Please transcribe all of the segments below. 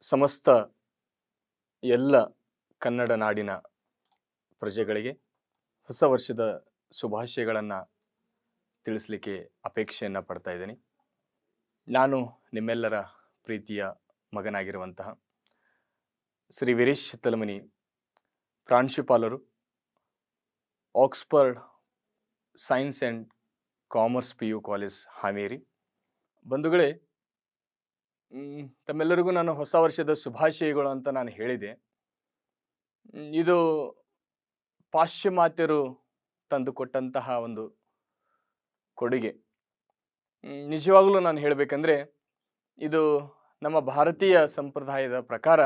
ಸಮಸ್ತ ಎಲ್ಲ ಕನ್ನಡ ನಾಡಿನ ಪ್ರಜೆಗಳಿಗೆ ಹೊಸ ವರ್ಷದ ಶುಭಾಶಯಗಳನ್ನು ತಿಳಿಸ್ಲಿಕ್ಕೆ ಅಪೇಕ್ಷೆಯನ್ನು ಪಡ್ತಾ ಇದ್ದೀನಿ. ನಾನು ನಿಮ್ಮೆಲ್ಲರ ಪ್ರೀತಿಯ ಮಗನಾಗಿರುವಂತಹ ಶ್ರೀ ವೀರೇಶ್ ತಲಮನಿ ಪ್ರಾಂಶುಪಾಲರು, Oxford science and commerce P U college Haveri. ಬಂಧುಗಳೇ ತಮ್ಮೆಲ್ಲರಿಗೂ ನಾನು ಹೊಸ ವರ್ಷದ ಶುಭಾಶಯಗಳು ಅಂತ ನಾನು ಹೇಳಿದೆ. ಇದು ಪಾಶ್ಚಿಮಾತ್ಯರು ತಂದುಕೊಟ್ಟಂತಹ ಒಂದು ಕೊಡುಗೆ. ನಿಜವಾಗಲೂ ನಾನು ಹೇಳಬೇಕಂದ್ರೆ, ಇದು ನಮ್ಮ ಭಾರತೀಯ ಸಂಪ್ರದಾಯದ ಪ್ರಕಾರ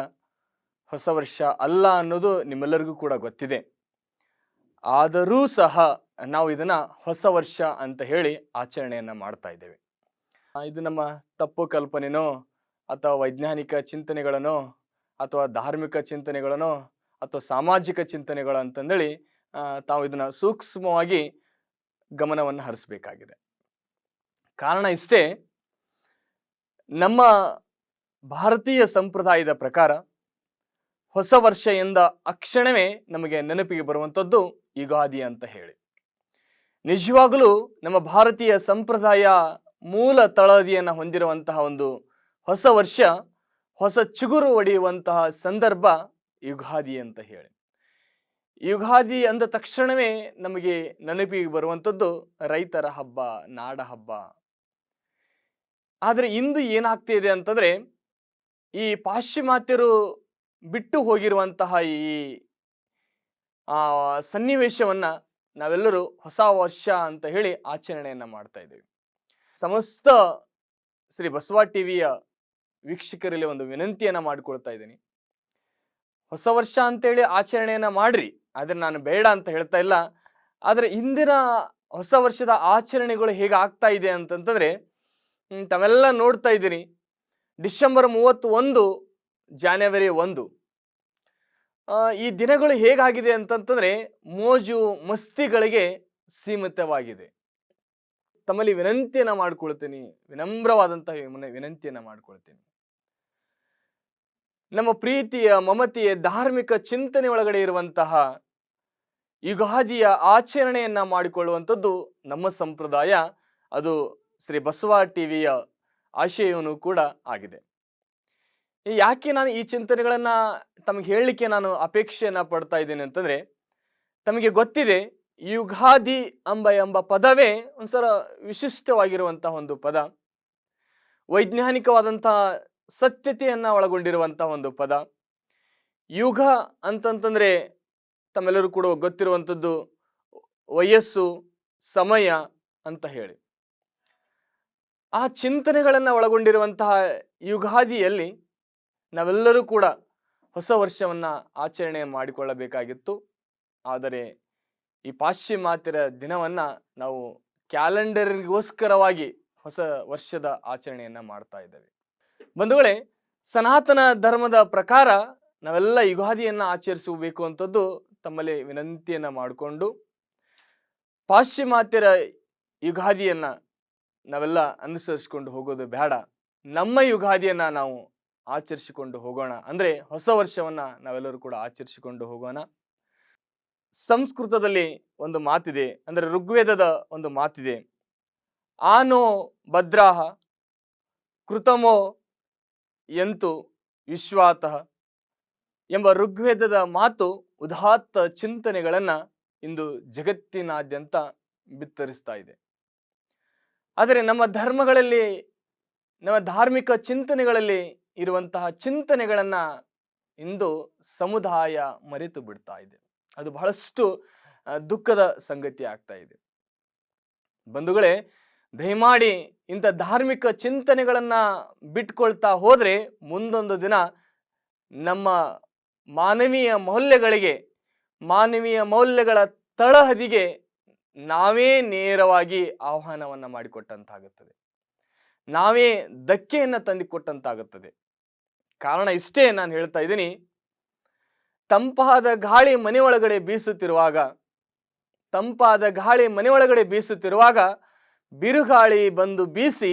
ಹೊಸ ವರ್ಷ ಅಲ್ಲ ಅನ್ನೋದು ನಿಮ್ಮೆಲ್ಲರಿಗೂ ಕೂಡ ಗೊತ್ತಿದೆ. ಆದರೂ ಸಹ ನಾವು ಇದನ್ನ ಹೊಸ ವರ್ಷ ಅಂತ ಹೇಳಿ ಆಚರಣೆಯನ್ನ ಮಾಡ್ತಾ ಇದ್ದೇವೆ. ಇದು ನಮ್ಮ ತಪ್ಪು ಕಲ್ಪನೆನೋ ಅಥವಾ ವೈಜ್ಞಾನಿಕ ಚಿಂತನೆಗಳನ್ನು ಅಥವಾ ಧಾರ್ಮಿಕ ಚಿಂತನೆಗಳನ್ನು ಅಥವಾ ಸಾಮಾಜಿಕ ಚಿಂತನೆಗಳು ಅಂತಂದೇಳಿ ತಾವು ಇದನ್ನು ಸೂಕ್ಷ್ಮವಾಗಿ ಗಮನವನ್ನು ಹರಿಸಬೇಕಾಗಿದೆ. ಕಾರಣ ಇಷ್ಟೇ, ನಮ್ಮ ಭಾರತೀಯ ಸಂಪ್ರದಾಯದ ಪ್ರಕಾರ ಹೊಸ ವರ್ಷ ಎಂದ ಅಕ್ಷಣವೇ ನಮಗೆ ನೆನಪಿಗೆ ಬರುವಂಥದ್ದು ಯುಗಾದಿ ಅಂತ ಹೇಳಿ. ನಿಜವಾಗಲೂ ನಮ್ಮ ಭಾರತೀಯ ಸಂಪ್ರದಾಯ ಮೂಲ ತಳಹದಿಯನ್ನು ಹೊಂದಿರುವಂತಹ ಒಂದು ಹೊಸ ವರ್ಷ, ಹೊಸ ಚಿಗುರು ಒಡೆಯುವಂತಹ ಸಂದರ್ಭ ಯುಗಾದಿ ಅಂತ ಹೇಳಿ. ಯುಗಾದಿ ಅಂದ ತಕ್ಷಣವೇ ನಮಗೆ ನೆನಪಿಗೆ ಬರುವಂಥದ್ದು ರೈತರ ಹಬ್ಬ, ನಾಡ ಹಬ್ಬ. ಆದರೆ ಇಂದು ಏನಾಗ್ತಾ ಇದೆ ಅಂತಂದರೆ, ಈ ಪಾಶ್ಚಿಮಾತ್ಯರು ಬಿಟ್ಟು ಹೋಗಿರುವಂತಹ ಈ ಸನ್ನಿವೇಶವನ್ನ ನಾವೆಲ್ಲರೂ ಹೊಸ ವರ್ಷ ಅಂತ ಹೇಳಿ ಆಚರಣೆಯನ್ನು ಮಾಡ್ತಾ ಇದ್ದೇವೆ. ಸಮಸ್ತ ಶ್ರೀ ಬಸವ ಟಿವಿಯ ವೀಕ್ಷಕರಲ್ಲಿ ಒಂದು ವಿನಂತಿಯನ್ನ ಮಾಡಿಕೊಳ್ತಾ ಇದ್ದೀನಿ. ಹೊಸ ವರ್ಷ ಅಂತೇಳಿ ಆಚರಣೆಯನ್ನ ಮಾಡ್ರಿ. ಆದರೆ ನಾನು ಬೇಡ ಅಂತ ಹೇಳ್ತಾ ಇಲ್ಲ. ಆದರೆ ಇಂದಿನ ಹೊಸ ವರ್ಷದ ಆಚರಣೆಗಳು ಹೇಗೆ ಆಗ್ತಾ ಇದೆ ಅಂತಂತಂದರೆ ತಾವೆಲ್ಲ ನೋಡ್ತಾ ಇದ್ದೀನಿ ಡಿಸೆಂಬರ್ ಮೂವತ್ತು ಒಂದು. ಜಾನ್ವರಿ ಒಂದು ಈ ದಿನಗಳು ಹೇಗಾಗಿದೆ ಅಂತಂತಂದರೆ ಮೋಜು ಮಸ್ತಿಗಳಿಗೆ ಸೀಮಿತವಾಗಿದೆ. ತಮ್ಮಲ್ಲಿ ವಿನಂತಿಯನ್ನು ಮಾಡ್ಕೊಳ್ತೀನಿ. ವಿನಮ್ರವಾದಂತಹ ವಿನಂತಿಯನ್ನ ಮಾಡ್ಕೊಳ್ತೀನಿ. ನಮ್ಮ ಪ್ರೀತಿಯ, ಮಮತೆಯ, ಧಾರ್ಮಿಕ ಚಿಂತನೆ ಒಳಗಡೆ ಇರುವಂತಹ ಯುಗಾದಿಯ ಆಚರಣೆಯನ್ನ ಮಾಡಿಕೊಳ್ಳುವಂಥದ್ದು ನಮ್ಮ ಸಂಪ್ರದಾಯ. ಅದು ಶ್ರೀ ಬಸವ ಟಿವಿಯ ಆಶಯವೂ ಕೂಡ ಆಗಿದೆ. ಯಾಕೆ ನಾನು ಈ ಚಿಂತನೆಗಳನ್ನ ತಮಗೆ ಹೇಳಲಿಕ್ಕೆ ನಾನು ಅಪೇಕ್ಷೆಯನ್ನ ಪಡ್ತಾ ಇದ್ದೇನೆ ಅಂತಂದ್ರೆ, ತಮಗೆ ಗೊತ್ತಿದೆ ಯುಗಾದಿ ಎಂಬ ಎಂಬ ಪದವೇ ಒಂಥರ ವಿಶಿಷ್ಟವಾಗಿರುವಂತಹ ಒಂದು ಪದ. ವೈಜ್ಞಾನಿಕವಾದಂತಹ ಸತ್ಯತೆಯನ್ನ ಒಳಗೊಂಡಿರುವಂಥ ಒಂದು ಪದ. ಯುಗ ಅಂತಂತಂದರೆ ತಮ್ಮೆಲ್ಲರೂ ಕೂಡ ಗೊತ್ತಿರುವಂಥದ್ದು ವಯಸ್ಸು, ಸಮಯ ಅಂತ ಹೇಳಿ. ಆ ಚಿಂತನೆಗಳನ್ನು ಒಳಗೊಂಡಿರುವಂತಹ ಯುಗಾದಿಯಲ್ಲಿ ನಾವೆಲ್ಲರೂ ಕೂಡ ಹೊಸ ವರ್ಷವನ್ನು ಆಚರಣೆ ಮಾಡಿಕೊಳ್ಳಬೇಕಾಗಿತ್ತು. ಆದರೆ ಈ ಪಾಶ್ಚಿಮಾತ್ಯರ ದಿನವನ್ನು ನಾವು ಕ್ಯಾಲೆಂಡರ್ಗೋಸ್ಕರವಾಗಿ ಹೊಸ ವರ್ಷದ ಆಚರಣೆಯನ್ನು ಮಾಡ್ತಾ ಇದ್ದೇವೆ. ಬಂಧುಗಳೇ, ಸನಾತನ ಧರ್ಮದ ಪ್ರಕಾರ ನಾವೆಲ್ಲ ಯುಗಾದಿಯನ್ನು ಆಚರಿಸಬೇಕು ಅಂತದ್ದು ತಮ್ಮಲ್ಲಿ ವಿನಂತಿಯನ್ನ ಮಾಡಿಕೊಂಡು ಪಾಶ್ಚಿಮಾತ್ಯರ ಯುಗಾದಿಯನ್ನು ನಾವೆಲ್ಲ ಅನುಸರಿಸಿಕೊಂಡು ಹೋಗೋದು ಬೇಡ. ನಮ್ಮ ಯುಗಾದಿಯನ್ನು ನಾವು ಆಚರಿಸಿಕೊಂಡು ಹೋಗೋಣ. ಅಂದ್ರೆ ಹೊಸ ವರ್ಷವನ್ನ ನಾವೆಲ್ಲರೂ ಕೂಡ ಆಚರಿಸಿಕೊಂಡು ಹೋಗೋಣ. ಸಂಸ್ಕೃತದಲ್ಲಿ ಒಂದು ಮಾತಿದೆ, ಅಂದ್ರೆ ಋಗ್ವೇದದ ಒಂದು ಮಾತಿದೆ. ಆನೋ ಭದ್ರಾಹ ಕೃತಮೋ ಎಂತು ವಿಶ್ವಾತಃ ಎಂಬ ಋಗ್ವೇದದ ಮಾತು ಉದಾತ್ತ ಚಿಂತನೆಗಳನ್ನು ಇಂದು ಜಗತ್ತಿನಾದ್ಯಂತ ಬಿತ್ತರಿಸ್ತಾ ಇದೆ. ಆದರೆ ನಮ್ಮ ಧರ್ಮಗಳಲ್ಲಿ, ನಮ್ಮ ಧಾರ್ಮಿಕ ಚಿಂತನೆಗಳಲ್ಲಿ ಇರುವಂತಹ ಚಿಂತನೆಗಳನ್ನು ಇಂದು ಸಮುದಾಯ ಮರೆತು ಬಿಡ್ತಾ ಇದೆ. ಅದು ಬಹಳಷ್ಟು ದುಃಖದ ಸಂಗತಿ ಆಗ್ತಾ ಇದೆ. ಬಂಧುಗಳೇ, ದಯಮಾಡಿ ಇಂಥ ಧಾರ್ಮಿಕ ಚಿಂತನೆಗಳನ್ನು ಬಿಟ್ಕೊಳ್ತಾ ಹೋದರೆ ಮುಂದೊಂದು ದಿನ ನಮ್ಮ ಮಾನವೀಯ ಮೌಲ್ಯಗಳಿಗೆ, ಮಾನವೀಯ ಮೌಲ್ಯಗಳ ತಳಹದಿಗೆ ನಾವೇ ನೇರವಾಗಿ ಆಹ್ವಾನವನ್ನು ಮಾಡಿಕೊಟ್ಟಂತಾಗುತ್ತದೆ. ನಾವೇ ಧಕ್ಕೆಯನ್ನು ತಂದಿಕೊಟ್ಟಂತಾಗುತ್ತದೆ. ಕಾರಣ ಇಷ್ಟೇ ನಾನು ಹೇಳ್ತಾ ಇದ್ದೀನಿ. ತಂಪಾದ ಗಾಳಿ ಮನೆಯೊಳಗಡೆ ಬೀಸುತ್ತಿರುವಾಗ, ತಂಪಾದ ಗಾಳಿ ಮನೆಯೊಳಗಡೆ ಬೀಸುತ್ತಿರುವಾಗ ಬಿರುಗಾಳಿ ಬಂದು ಬೀಸಿ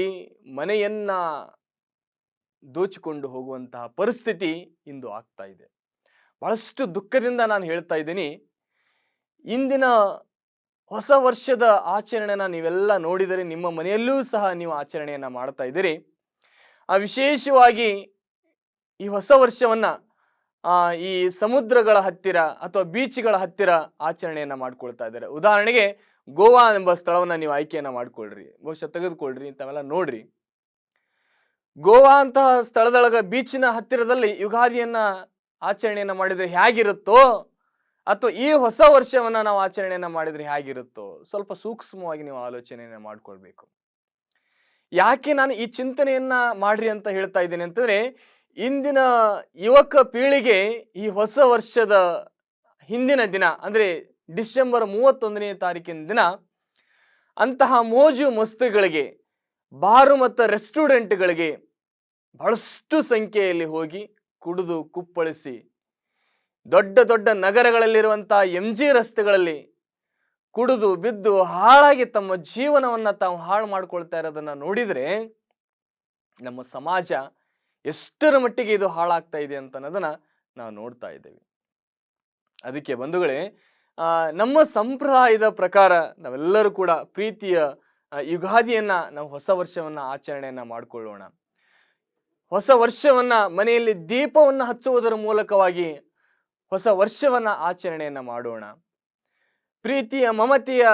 ಮನೆಯನ್ನ ದೋಚಿಕೊಂಡು ಹೋಗುವಂತಹ ಪರಿಸ್ಥಿತಿ ಇಂದು ಆಗ್ತಾ ಇದೆ. ಬಹಳಷ್ಟು ದುಃಖದಿಂದ ನಾನು ಹೇಳ್ತಾ ಇದ್ದೀನಿ. ಇಂದಿನ ಹೊಸ ವರ್ಷದ ಆಚರಣೆನ ನೀವೆಲ್ಲ ನೋಡಿದರೆ ನಿಮ್ಮ ಮನೆಯಲ್ಲೂ ಸಹ ನೀವು ಆಚರಣೆಯನ್ನು ಮಾಡ್ತಾ ಇದ್ದೀರಿ. ಆ ವಿಶೇಷವಾಗಿ ಈ ಹೊಸ ವರ್ಷವನ್ನು ಈ ಸಮುದ್ರಗಳ ಹತ್ತಿರ ಅಥವಾ ಬೀಚ್ಗಳ ಹತ್ತಿರ ಆಚರಣೆಯನ್ನು ಮಾಡ್ಕೊಳ್ತಾ ಇದ್ದಾರೆ. ಉದಾಹರಣೆಗೆ ಗೋವಾ ಎಂಬ ಸ್ಥಳವನ್ನು ನೀವು ಆಯ್ಕೆಯನ್ನು ಮಾಡಿಕೊಳ್ಳ್ರಿ ಬಹುಶಃ ತೆಗೆದುಕೊಳ್ಳ್ರಿ ಇಂಥವೆಲ್ಲ ನೋಡ್ರಿ. ಗೋವಾ ಅಂತಹ ಸ್ಥಳದೊಳಗ ಬೀಚಿನ ಹತ್ತಿರದಲ್ಲಿ ಯುಗಾದಿಯನ್ನ ಆಚರಣೆಯನ್ನ ಮಾಡಿದ್ರೆ ಹೇಗಿರುತ್ತೋ, ಅಥವಾ ಈ ಹೊಸ ವರ್ಷವನ್ನ ನಾವು ಆಚರಣೆಯನ್ನ ಮಾಡಿದ್ರೆ ಹೇಗಿರುತ್ತೋ, ಸ್ವಲ್ಪ ಸೂಕ್ಷ್ಮವಾಗಿ ನೀವು ಆಲೋಚನೆಯನ್ನ ಮಾಡ್ಕೊಳ್ಬೇಕು. ಯಾಕೆ ನಾನು ಈ ಚಿಂತನೆಯನ್ನ ಮಾಡ್ರಿ ಅಂತ ಹೇಳ್ತಾ ಇದ್ದೇನೆ ಅಂತಂದ್ರೆ, ಇಂದಿನ ಯುವಕ ಪೀಳಿಗೆ ಈ ಹೊಸ ವರ್ಷದ ಹಿಂದಿನ ದಿನ, ಅಂದ್ರೆ ಡಿಸೆಂಬರ್ ಮೂವತ್ತೊಂದನೇ ತಾರೀಕಿನ ದಿನ ಅಂತಹ ಮೋಜು ಮಸ್ತುಗಳಿಗೆ, ಬಾರು ಮತ್ತು ರೆಸ್ಟೋರೆಂಟ್ಗಳಿಗೆ ಬಹಳಷ್ಟು ಸಂಖ್ಯೆಯಲ್ಲಿ ಹೋಗಿ ಕುಡಿದು ಕುಪ್ಪಳಿಸಿ, ದೊಡ್ಡ ದೊಡ್ಡ ನಗರಗಳಲ್ಲಿರುವಂಥ ಎಂ ಜಿ ರಸ್ತೆಗಳಲ್ಲಿ ಕುಡಿದು ಬಿದ್ದು ಹಾಳಾಗಿ ತಮ್ಮ ಜೀವನವನ್ನು ತಾವು ಹಾಳು ಮಾಡ್ಕೊಳ್ತಾ ಇರೋದನ್ನು ನೋಡಿದರೆ ನಮ್ಮ ಸಮಾಜ ಎಷ್ಟರ ಮಟ್ಟಿಗೆ ಇದು ಹಾಳಾಗ್ತಾ ಇದೆ ಅಂತ ಅನ್ನೋದನ್ನು ನಾವು ನೋಡ್ತಾ ಇದ್ದೇವೆ. ಅದಕ್ಕೆ ಬಂಧುಗಳೇ ನಮ್ಮ ಸಂಪ್ರದಾಯದ ಪ್ರಕಾರ ನಾವೆಲ್ಲರೂ ಕೂಡ ಪ್ರೀತಿಯ ಯುಗಾದಿಯನ್ನ ನಾವು ಹೊಸ ವರ್ಷವನ್ನ ಆಚರಣೆಯನ್ನ ಮಾಡಿಕೊಳ್ಳೋಣ. ಹೊಸ ವರ್ಷವನ್ನ ಮನೆಯಲ್ಲಿ ದೀಪವನ್ನು ಹಚ್ಚುವುದರ ಮೂಲಕವಾಗಿ ಹೊಸ ವರ್ಷವನ್ನ ಆಚರಣೆಯನ್ನ ಮಾಡೋಣ. ಪ್ರೀತಿಯ, ಮಮತೆಯ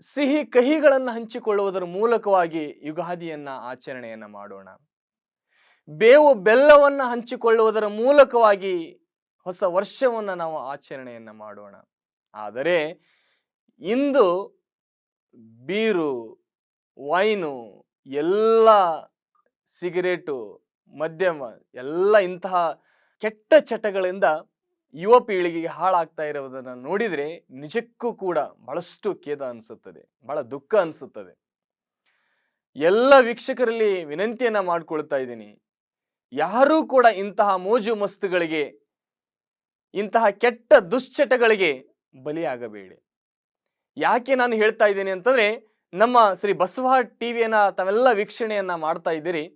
ಸಿಹಿ ಕಹಿಗಳನ್ನು ಹಂಚಿಕೊಳ್ಳುವುದರ ಮೂಲಕವಾಗಿ ಯುಗಾದಿಯನ್ನ ಆಚರಣೆಯನ್ನ ಮಾಡೋಣ. ಬೇವು ಬೆಲ್ಲವನ್ನು ಹಂಚಿಕೊಳ್ಳುವುದರ ಮೂಲಕವಾಗಿ ಹೊಸ ವರ್ಷವನ್ನು ನಾವು ಆಚರಣೆಯನ್ನ ಮಾಡೋಣ. ಆದರೆ ಇಂದು ಬೀರು, ವೈನು, ಎಲ್ಲ ಸಿಗರೇಟು, ಮದ್ಯಮ, ಎಲ್ಲ ಇಂತಹ ಕೆಟ್ಟ ಚಟಗಳಿಂದ ಯುವ ಪೀಳಿಗೆಗೆ ಹಾಳಾಗ್ತಾ ಇರುವುದನ್ನು ನೋಡಿದರೆ ನಿಜಕ್ಕೂ ಕೂಡ ಬಹಳಷ್ಟು ಖೇದ ಅನಿಸುತ್ತದೆ, ಬಹಳ ದುಃಖ ಅನಿಸುತ್ತದೆ. ಎಲ್ಲ ವೀಕ್ಷಕರಲ್ಲಿ ವಿನಂತಿಯನ್ನು ಮಾಡಿಕೊಳ್ತಾ ಇದ್ದೀನಿ. ಯಾರೂ ಕೂಡ ಇಂತಹ ಮೋಜು ಮಸ್ತುಗಳಿಗೆ, ಇಂತಹ ಕೆಟ್ಟ ದುಶ್ಚಟಗಳಿಗೆ ಬಲಿಯಾಗಬೇಡಿ. ಯಾಕೆ ನಾನು ಹೇಳ್ತಾ ಇದ್ದೀನಿ ಅಂತಂದ್ರೆ, ನಮ್ಮ ಶ್ರೀ ಬಸವ ಟಿವಿಯನ್ನ ತಾವೆಲ್ಲ ವೀಕ್ಷಣೆಯನ್ನ ಮಾಡ್ತಾ ಇದ್ದೀರಿ.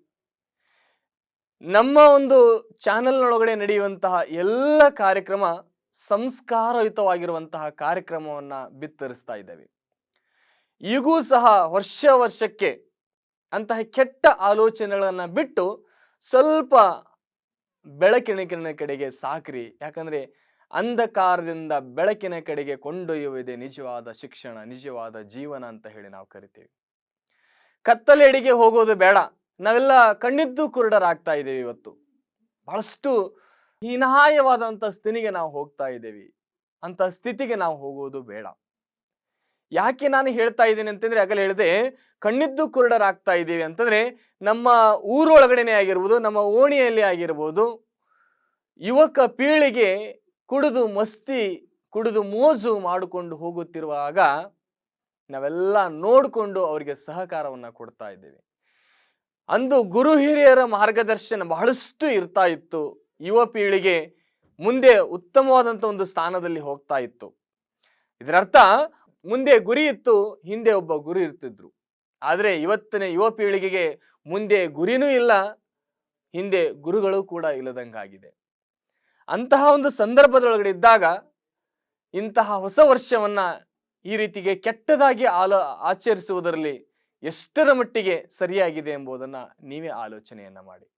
ನಮ್ಮ ಒಂದು ಚಾನೆಲ್ನೊಳಗಡೆ ನಡೆಯುವಂತಹ ಎಲ್ಲ ಕಾರ್ಯಕ್ರಮ ಸಂಸ್ಕಾರಯುತವಾಗಿರುವಂತಹ ಕಾರ್ಯಕ್ರಮವನ್ನ ಬಿತ್ತರಿಸ್ತಾ ಇದ್ದೇವೆ. ಈಗೂ ಸಹ ವರ್ಷ ವರ್ಷಕ್ಕೆ ಅಂತಹ ಕೆಟ್ಟ ಆಲೋಚನೆಗಳನ್ನು ಬಿಟ್ಟು ಸ್ವಲ್ಪ ಬೆಳಕಿನ ಕಡೆಗೆ ಸಾಕ್ರಿ. ಯಾಕಂದ್ರೆ ಅಂಧಕಾರದಿಂದ ಬೆಳಕಿನ ಕಡೆಗೆ ಕೊಂಡೊಯ್ಯುವುದೇ ನಿಜವಾದ ಶಿಕ್ಷಣ, ನಿಜವಾದ ಜೀವನ ಅಂತ ಹೇಳಿ ನಾವು ಕರಿತೀವಿ. ಕತ್ತಲೆಡೆಗೆ ಹೋಗೋದು ಬೇಡ. ನಾವೆಲ್ಲ ಕಣ್ಣಿದ್ದು ಕುರುಡರಾಗ್ತಾ ಇದ್ದೀವಿ ಇವತ್ತು. ಬಹಳಷ್ಟು ಹೀನಾಯವಾದಂಥ ಸ್ಥಿತಿಗೆ ನಾವು ಹೋಗ್ತಾ ಇದ್ದೀವಿ. ಅಂತ ಸ್ಥಿತಿಗೆ ನಾವು ಹೋಗೋದು ಬೇಡ. ಯಾಕೆ ನಾನು ಹೇಳ್ತಾ ಇದ್ದೀನಿ ಅಂತಂದ್ರೆ ಆಗಲೇ ಹೇಳಿದೆ, ಕಣ್ಣಿದ್ದು ಕುರುಡರಾಗ್ತಾ ಇದ್ದೀವಿ ಅಂತಂದ್ರೆ ನಮ್ಮ ಊರೊಳಗಡೆನೆ ಆಗಿರ್ಬೋದು, ನಮ್ಮ ಓಣಿಯಲ್ಲಿ ಆಗಿರ್ಬೋದು, ಯುವಕ ಪೀಳಿಗೆ ಕುಡಿದು ಮಸ್ತಿ, ಕುಡಿದು ಮೋಜು ಮಾಡಿಕೊಂಡು ಹೋಗುತ್ತಿರುವಾಗ ನಾವೆಲ್ಲ ನೋಡಿಕೊಂಡು ಅವರಿಗೆ ಸಹಕಾರವನ್ನು ಕೊಡ್ತಾ ಇದ್ದೇವೆ. ಅಂದು ಗುರು ಹಿರಿಯರ ಮಾರ್ಗದರ್ಶನ ಬಹಳಷ್ಟು ಇರ್ತಾ ಇತ್ತು. ಯುವ ಪೀಳಿಗೆ ಮುಂದೆ ಉತ್ತಮವಾದಂಥ ಒಂದು ಸ್ಥಾನದಲ್ಲಿ ಹೋಗ್ತಾ ಇತ್ತು. ಇದರರ್ಥ ಮುಂದೆ ಗುರಿ ಇತ್ತು, ಹಿಂದೆ ಒಬ್ಬ ಗುರು ಇರ್ತಿದ್ರು. ಆದರೆ ಇವತ್ತಿನ ಯುವ ಪೀಳಿಗೆಗೆ ಮುಂದೆ ಗುರಿನೂ ಇಲ್ಲ, ಹಿಂದೆ ಗುರುಗಳು ಕೂಡ ಇಲ್ಲದಂಗಾಗಿದೆ. ಅಂತಹ ಒಂದು ಸಂದರ್ಭದೊಳಗಡೆ ಇದ್ದಾಗ ಇಂತಹ ಹೊಸ ವರ್ಷವನ್ನ ಈ ರೀತಿಗೆ ಕೆಟ್ಟದಾಗಿ ಆಲೋ, ಆಚರಿಸುವುದರಲ್ಲಿ ಎಷ್ಟರ ಮಟ್ಟಿಗೆ ಸರಿಯಾಗಿದೆ ಎಂಬುದನ್ನ ನೀವೇ ಆಲೋಚನೆಯನ್ನ ಮಾಡಿ.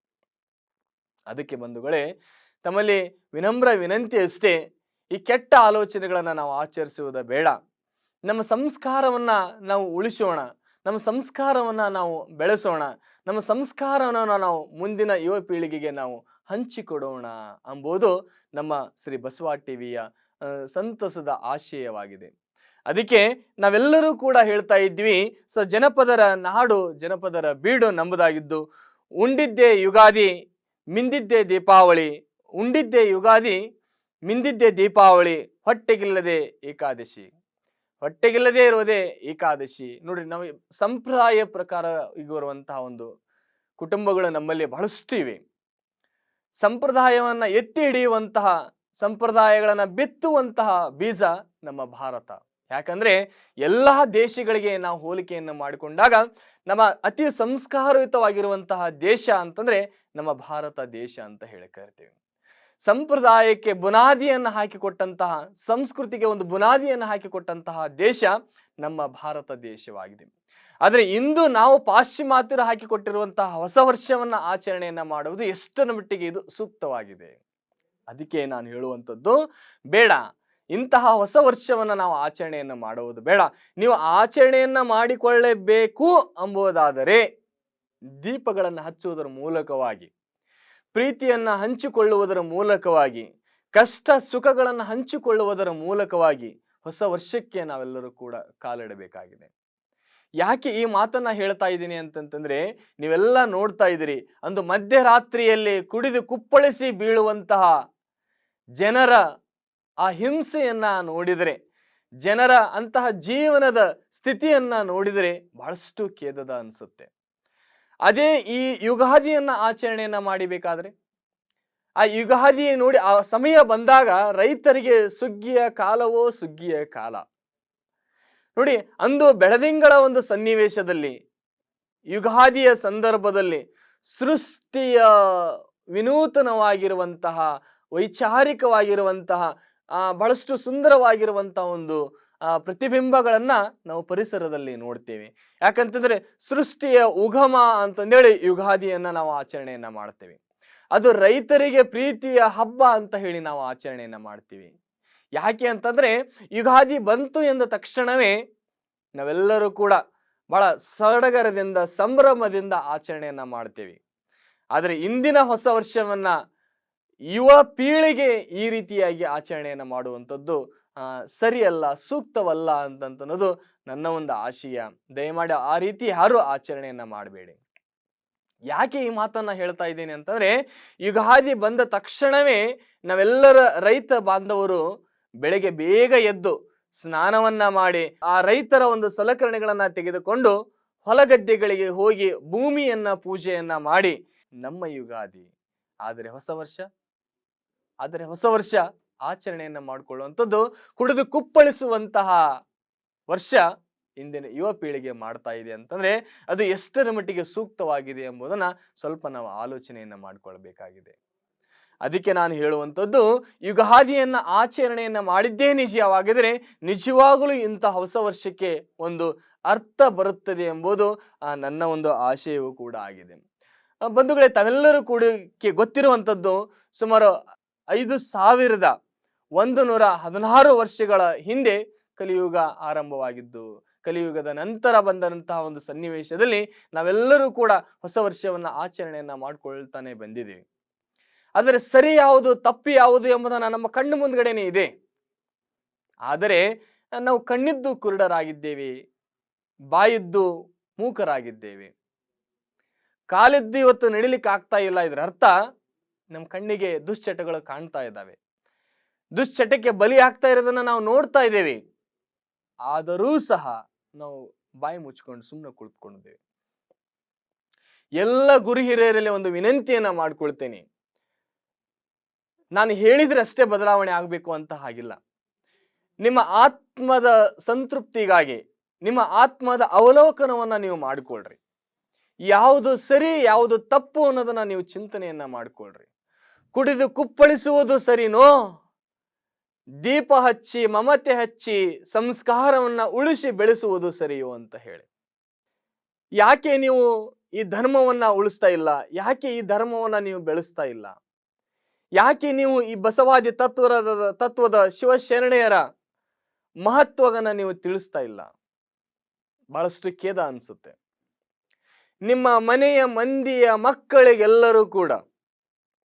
ಅದಕ್ಕೆ ಬಂಧುಗಳೇ, ತಮ್ಮಲ್ಲಿ ವಿನಮ್ರ ವಿನಂತಿ ಅಷ್ಟೇ, ಈ ಕೆಟ್ಟ ಆಲೋಚನೆಗಳನ್ನು ನಾವು ಆಚರಿಸುವುದ ಬೇಡ. ನಮ್ಮ ಸಂಸ್ಕಾರವನ್ನ ನಾವು ಉಳಿಸೋಣ, ನಮ್ಮ ಸಂಸ್ಕಾರವನ್ನ ನಾವು ಬೆಳೆಸೋಣ, ನಮ್ಮ ಸಂಸ್ಕಾರವನ್ನು ನಾವು ಮುಂದಿನ ಯುವ ಪೀಳಿಗೆಗೆ ನಾವು ಹಂಚಿಕೊಡೋಣ ಅಂಬೋದು ನಮ್ಮ ಶ್ರೀ ಬಸವ ಟಿವಿಯ ಸಂತಸದ ಆಶಯವಾಗಿದೆ. ಅದಕ್ಕೆ ನಾವೆಲ್ಲರೂ ಕೂಡ ಹೇಳ್ತಾ ಇದ್ವಿ, ಸೊ, ಜನಪದರ ನಾಡು, ಜನಪದರ ಬೀಡು ನಂಬುದಾಗಿದ್ದು, ಉಂಡಿದ್ದೇ ಯುಗಾದಿ, ಮಿಂದಿದ್ದೇ ದೀಪಾವಳಿ, ಉಂಡಿದ್ದೇ ಯುಗಾದಿ, ಮಿಂದಿದ್ದೇ ದೀಪಾವಳಿ, ಹೊಟ್ಟೆಗಿಲ್ಲದೆ ಏಕಾದಶಿ. ಹೊಟ್ಟೆಗಿಲ್ಲದೆ ಇರೋದೇ ಏಕಾದಶಿ. ನೋಡ್ರಿ ನಾವು ಸಂಪ್ರದಾಯ ಪ್ರಕಾರ ಈಗ ಒಂದು ಕುಟುಂಬಗಳು ನಮ್ಮಲ್ಲಿ ಬಹಳಷ್ಟು ಇವೆ. ಸಂಪ್ರದಾಯವನ್ನ ಎತ್ತಿ ಹಿಡಿಯುವಂತಹ, ಸಂಪ್ರದಾಯಗಳನ್ನ ಬಿತ್ತುವಂತಹ ಬೀಜ ನಮ್ಮ ಭಾರತ. ಯಾಕಂದ್ರೆ ಎಲ್ಲ ದೇಶಗಳಿಗೆ ನಾವು ಹೋಲಿಕೆಯನ್ನು ಮಾಡಿಕೊಂಡಾಗ ನಮ್ಮ ಅತಿ ಸಂಸ್ಕಾರಯುತವಾಗಿರುವಂತಹ ದೇಶ ಅಂತಂದ್ರೆ ನಮ್ಮ ಭಾರತ ದೇಶ ಅಂತ ಹೇಳಿ ಕರಿತೀವಿ. ಸಂಪ್ರದಾಯಕ್ಕೆ ಬುನಾದಿಯನ್ನು ಹಾಕಿಕೊಟ್ಟಂತಹ, ಸಂಸ್ಕೃತಿಗೆ ಒಂದು ಬುನಾದಿಯನ್ನು ಹಾಕಿಕೊಟ್ಟಂತಹ ದೇಶ ನಮ್ಮ ಭಾರತ ದೇಶವಾಗಿದೆ. ಆದರೆ ಇಂದು ನಾವು ಪಾಶ್ಚಿಮಾತ್ಯರು ಹಾಕಿಕೊಟ್ಟಿರುವಂತಹ ಹೊಸ ವರ್ಷವನ್ನ ಆಚರಣೆಯನ್ನು ಮಾಡುವುದು ಎಷ್ಟರ ಮಟ್ಟಿಗೆ ಇದು ಸೂಕ್ತವಾಗಿದೆ? ಅದಕ್ಕೆ ನಾನು ಹೇಳುವಂಥದ್ದು ಬೇಡ. ಇಂತಹ ಹೊಸ ವರ್ಷವನ್ನು ನಾವು ಆಚರಣೆಯನ್ನು ಮಾಡುವುದು ಬೇಡ. ನೀವು ಆಚರಣೆಯನ್ನು ಮಾಡಿಕೊಳ್ಳಬೇಕು ಎಂಬುದಾದರೆ ದೀಪಗಳನ್ನು ಹಚ್ಚುವುದರ ಮೂಲಕವಾಗಿ, ಪ್ರೀತಿಯನ್ನು ಹಂಚಿಕೊಳ್ಳುವುದರ ಮೂಲಕವಾಗಿ, ಕಷ್ಟ ಸುಖಗಳನ್ನು ಹಂಚಿಕೊಳ್ಳುವುದರ ಮೂಲಕವಾಗಿ ಹೊಸ ವರ್ಷಕ್ಕೆ ನಾವೆಲ್ಲರೂ ಕೂಡ ಕಾಲಿಡಬೇಕಾಗಿದೆ. ಯಾಕೆ ಈ ಮಾತನ್ನ ಹೇಳ್ತಾ ಇದ್ದೀನಿ ಅಂತಂತಂದ್ರೆ, ನೀವೆಲ್ಲ ನೋಡ್ತಾ ಇದ್ದೀರಿ, ಅಂದು ಮಧ್ಯರಾತ್ರಿಯಲ್ಲಿ ಕುಡಿದು ಕುಪ್ಪಳಿಸಿ ಬೀಳುವಂತಹ ಜನರ ಆ ಹಿಂಸೆಯನ್ನ ನೋಡಿದರೆ, ಜನರ ಅಂತಹ ಜೀವನದ ಸ್ಥಿತಿಯನ್ನ ನೋಡಿದರೆ ಬಹಳಷ್ಟು ಖೇದದ ಅನಿಸುತ್ತೆ. ಅದೇ ಈ ಯುಗಾದಿಯನ್ನ ಆಚರಣೆಯನ್ನ ಮಾಡಿಬೇಕಾದ್ರೆ ಆ ಯುಗಾದಿ ನೋಡಿ, ಆ ಸಮಯ ಬಂದಾಗ ರೈತರಿಗೆ ಸುಗ್ಗಿಯ ಕಾಲವೋ ಸುಗ್ಗಿಯ ಕಾಲ. ನೋಡಿ, ಅಂದು ಬೆಳದಿಂಗಳ ಒಂದು ಸನ್ನಿವೇಶದಲ್ಲಿ, ಯುಗಾದಿಯ ಸಂದರ್ಭದಲ್ಲಿ ಸೃಷ್ಟಿಯ ವಿನೂತನವಾಗಿರುವಂತಹ, ವೈಚಾರಿಕವಾಗಿರುವಂತಹ ಬಹಳಷ್ಟು ಸುಂದರವಾಗಿರುವಂತಹ ಒಂದು ಪ್ರತಿಬಿಂಬಗಳನ್ನ ನಾವು ಪರಿಸರದಲ್ಲಿ ನೋಡ್ತೇವೆ. ಯಾಕಂತಂದ್ರೆ ಸೃಷ್ಟಿಯ ಉಗಮ ಅಂತಂದೇಳಿ ಯುಗಾದಿಯನ್ನ ನಾವು ಆಚರಣೆಯನ್ನ ಮಾಡ್ತೇವೆ. ಅದು ರೈತರಿಗೆ ಪ್ರೀತಿಯ ಹಬ್ಬ ಅಂತ ಹೇಳಿ ನಾವು ಆಚರಣೆಯನ್ನು ಮಾಡ್ತೀವಿ. ಯಾಕೆ ಅಂತಂದ್ರೆ ಯುಗಾದಿ ಬಂತು ಎಂದ ತಕ್ಷಣವೇ ನಾವೆಲ್ಲರೂ ಕೂಡ ಬಹಳ ಸಡಗರದಿಂದ, ಸಂಭ್ರಮದಿಂದ ಆಚರಣೆಯನ್ನ ಮಾಡ್ತೀವಿ. ಆದರೆ ಇಂದಿನ ಹೊಸ ವರ್ಷವನ್ನ ಯುವ ಪೀಳಿಗೆ ಈ ರೀತಿಯಾಗಿ ಆಚರಣೆಯನ್ನ ಮಾಡುವಂಥದ್ದು ಸರಿಯಲ್ಲ, ಸೂಕ್ತವಲ್ಲ ಅಂತಂತನ್ನೋದು ನನ್ನ ಒಂದು ಆಶಯ. ದಯಮಾಡಿ ಆ ರೀತಿ ಯಾರು ಆಚರಣೆಯನ್ನ ಮಾಡಬೇಡಿ. ಯಾಕೆ ಈ ಮಾತನ್ನ ಹೇಳ್ತಾ ಇದ್ದೇನೆ ಅಂತಂದ್ರೆ, ಯುಗಾದಿ ಬಂದ ತಕ್ಷಣವೇ ನಾವೆಲ್ಲರ ರೈತ ಬಾಂಧವರು ಬೆಳಗ್ಗೆ ಬೇಗ ಎದ್ದು ಸ್ನಾನವನ್ನ ಮಾಡಿ, ಆ ರೈತರ ಒಂದು ಸಲಕರಣೆಗಳನ್ನ ತೆಗೆದುಕೊಂಡು ಹೊಲಗದ್ದೆಗಳಿಗೆ ಹೋಗಿ ಭೂಮಿಯನ್ನ ಪೂಜೆಯನ್ನ ಮಾಡಿ. ನಮ್ಮ ಯುಗಾದಿ, ಆದರೆ ಹೊಸ ವರ್ಷ, ಆದರೆ ಹೊಸ ವರ್ಷ ಆಚರಣೆಯನ್ನ ಮಾಡಿಕೊಳ್ಳುವಂಥದ್ದು, ಕುಡಿದು ಕುಪ್ಪಳಿಸುವಂತಹ ವರ್ಷ ಇಂದಿನ ಯುವ ಪೀಳಿಗೆ ಮಾಡ್ತಾ ಇದೆ ಅಂತಂದ್ರೆ ಅದು ಎಷ್ಟರ ಮಟ್ಟಿಗೆ ಸೂಕ್ತವಾಗಿದೆ ಎಂಬುದನ್ನ ಸ್ವಲ್ಪ ನಾವು ಆಲೋಚನೆಯನ್ನ ಮಾಡಿಕೊಳ್ಬೇಕಾಗಿದೆ. ಅದಕ್ಕೆ ನಾನು ಹೇಳುವಂಥದ್ದು, ಯುಗಾದಿಯನ್ನ ಆಚರಣೆಯನ್ನ ಮಾಡಿದ್ದೇ ನಿಜವಾಗಿದ್ರೆ ನಿಜವಾಗಲೂ ಇಂಥ ಹೊಸ ವರ್ಷಕ್ಕೆ ಒಂದು ಅರ್ಥ ಬರುತ್ತದೆ ಎಂಬುದು ನನ್ನ ಒಂದು ಆಶಯವೂ ಕೂಡ ಆಗಿದೆ. ಬಂಧುಗಳೇ, ತಾವೆಲ್ಲರೂ ಕೂಡ ಗೊತ್ತಿರುವಂಥದ್ದು ಸುಮಾರು ಐದು ಸಾವಿರದ ಒಂದು ನೂರ ಹದಿನಾರು ವರ್ಷಗಳ ಹಿಂದೆ ಕಲಿಯುಗ ಆರಂಭವಾಗಿದ್ದು ಕಲಿಯುಗದ ನಂತರ ಬಂದಂತಹ ಒಂದು ಸನ್ನಿವೇಶದಲ್ಲಿ ನಾವೆಲ್ಲರೂ ಕೂಡ ಹೊಸ ವರ್ಷವನ್ನ ಆಚರಣೆಯನ್ನ ಮಾಡಿಕೊಳ್ತಾನೆ ಬಂದಿದ್ದೀವಿ. ಆದರೆ ಸರಿ ಯಾವುದು, ತಪ್ಪು ಯಾವುದು ಎಂಬುದನ್ನು ನಮ್ಮ ಕಣ್ಣು ಮುಂದ್ಗಡೆನೆ ಇದೆ. ಆದರೆ ನಾವು ಕಣ್ಣಿದ್ದು ಕುರುಡರಾಗಿದ್ದೇವೆ, ಬಾಯಿದ್ದು ಮೂಕರಾಗಿದ್ದೇವೆ. ಕಾಲಿದ್ದು ಇವತ್ತು ನಡಿಲಿಕ್ಕೆ ಆಗ್ತಾ ಇಲ್ಲ ಇದರ ಅರ್ಥ ನಮ್ಮ ಕಣ್ಣಿಗೆ ದುಶ್ಚಟಗಳು ಕಾಣ್ತಾ ಇದ್ದಾವೆ. ದುಶ್ಚಟಕ್ಕೆ ಬಲಿ ಆಗ್ತಾ ಇರೋದನ್ನ ನಾವು ನೋಡ್ತಾ ಇದ್ದೇವೆ. ಆದರೂ ಸಹ ನಾವು ಬಾಯಿ ಮುಚ್ಕೊಂಡು ಸುಮ್ಮನೆ ಕುಳಿತುಕೊಂಡಿದ್ದೇವೆ ಎಲ್ಲ ಗುರು ಹಿರಿಯರಲ್ಲಿ ಒಂದು ವಿನಂತಿಯನ್ನ ಮಾಡ್ಕೊಳ್ತೇನೆ. ನಾನು ಹೇಳಿದ್ರೆ ಅಷ್ಟೇ ಬದಲಾವಣೆ ಆಗಬೇಕು ಅಂತ ಹಾಗಿಲ್ಲ. ನಿಮ್ಮ ಆತ್ಮದ ಸಂತೃಪ್ತಿಗಾಗಿ, ನಿಮ್ಮ ಆತ್ಮದ ಅವಲೋಕನವನ್ನ ನೀವು ಮಾಡಿಕೊಳ್ರಿ. ಯಾವುದು ಸರಿ, ಯಾವುದು ತಪ್ಪು ಅನ್ನೋದನ್ನ ನೀವು ಚಿಂತನೆಯನ್ನ ಮಾಡಿಕೊಳ್ರಿ. ಕುಡಿದು ಕುಪ್ಪಳಿಸುವುದು ಸರಿನೋ? ದೀಪ ಹಚ್ಚಿ, ಮಮತೆ ಹಚ್ಚಿ ಸಂಸ್ಕಾರವನ್ನ ಉಳಿಸಿ ಬೆಳೆಸುವುದು ಸರಿಯೋ ಅಂತ ಹೇಳಿ. ಯಾಕೆ ನೀವು ಈ ಧರ್ಮವನ್ನ ಉಳಿಸ್ತಾ ಇಲ್ಲ? ಯಾಕೆ ಈ ಧರ್ಮವನ್ನ ನೀವು ಬೆಳೆಸ್ತಾ ಇಲ್ಲ? ಯಾಕೆ ನೀವು ಈ ಬಸವಾದಿ ತತ್ವದ ತತ್ವದ ಶಿವಶರಣೆಯರ ಮಹತ್ವವನ್ನ ನೀವು ತಿಳಿಸ್ತಾ ಇಲ್ಲ? ಬಹಳಷ್ಟು ಖೇದ ಅನ್ಸುತ್ತೆ. ನಿಮ್ಮ ಮನೆಯ ಮಂದಿಯ ಮಕ್ಕಳಿಗೆಲ್ಲರೂ ಕೂಡ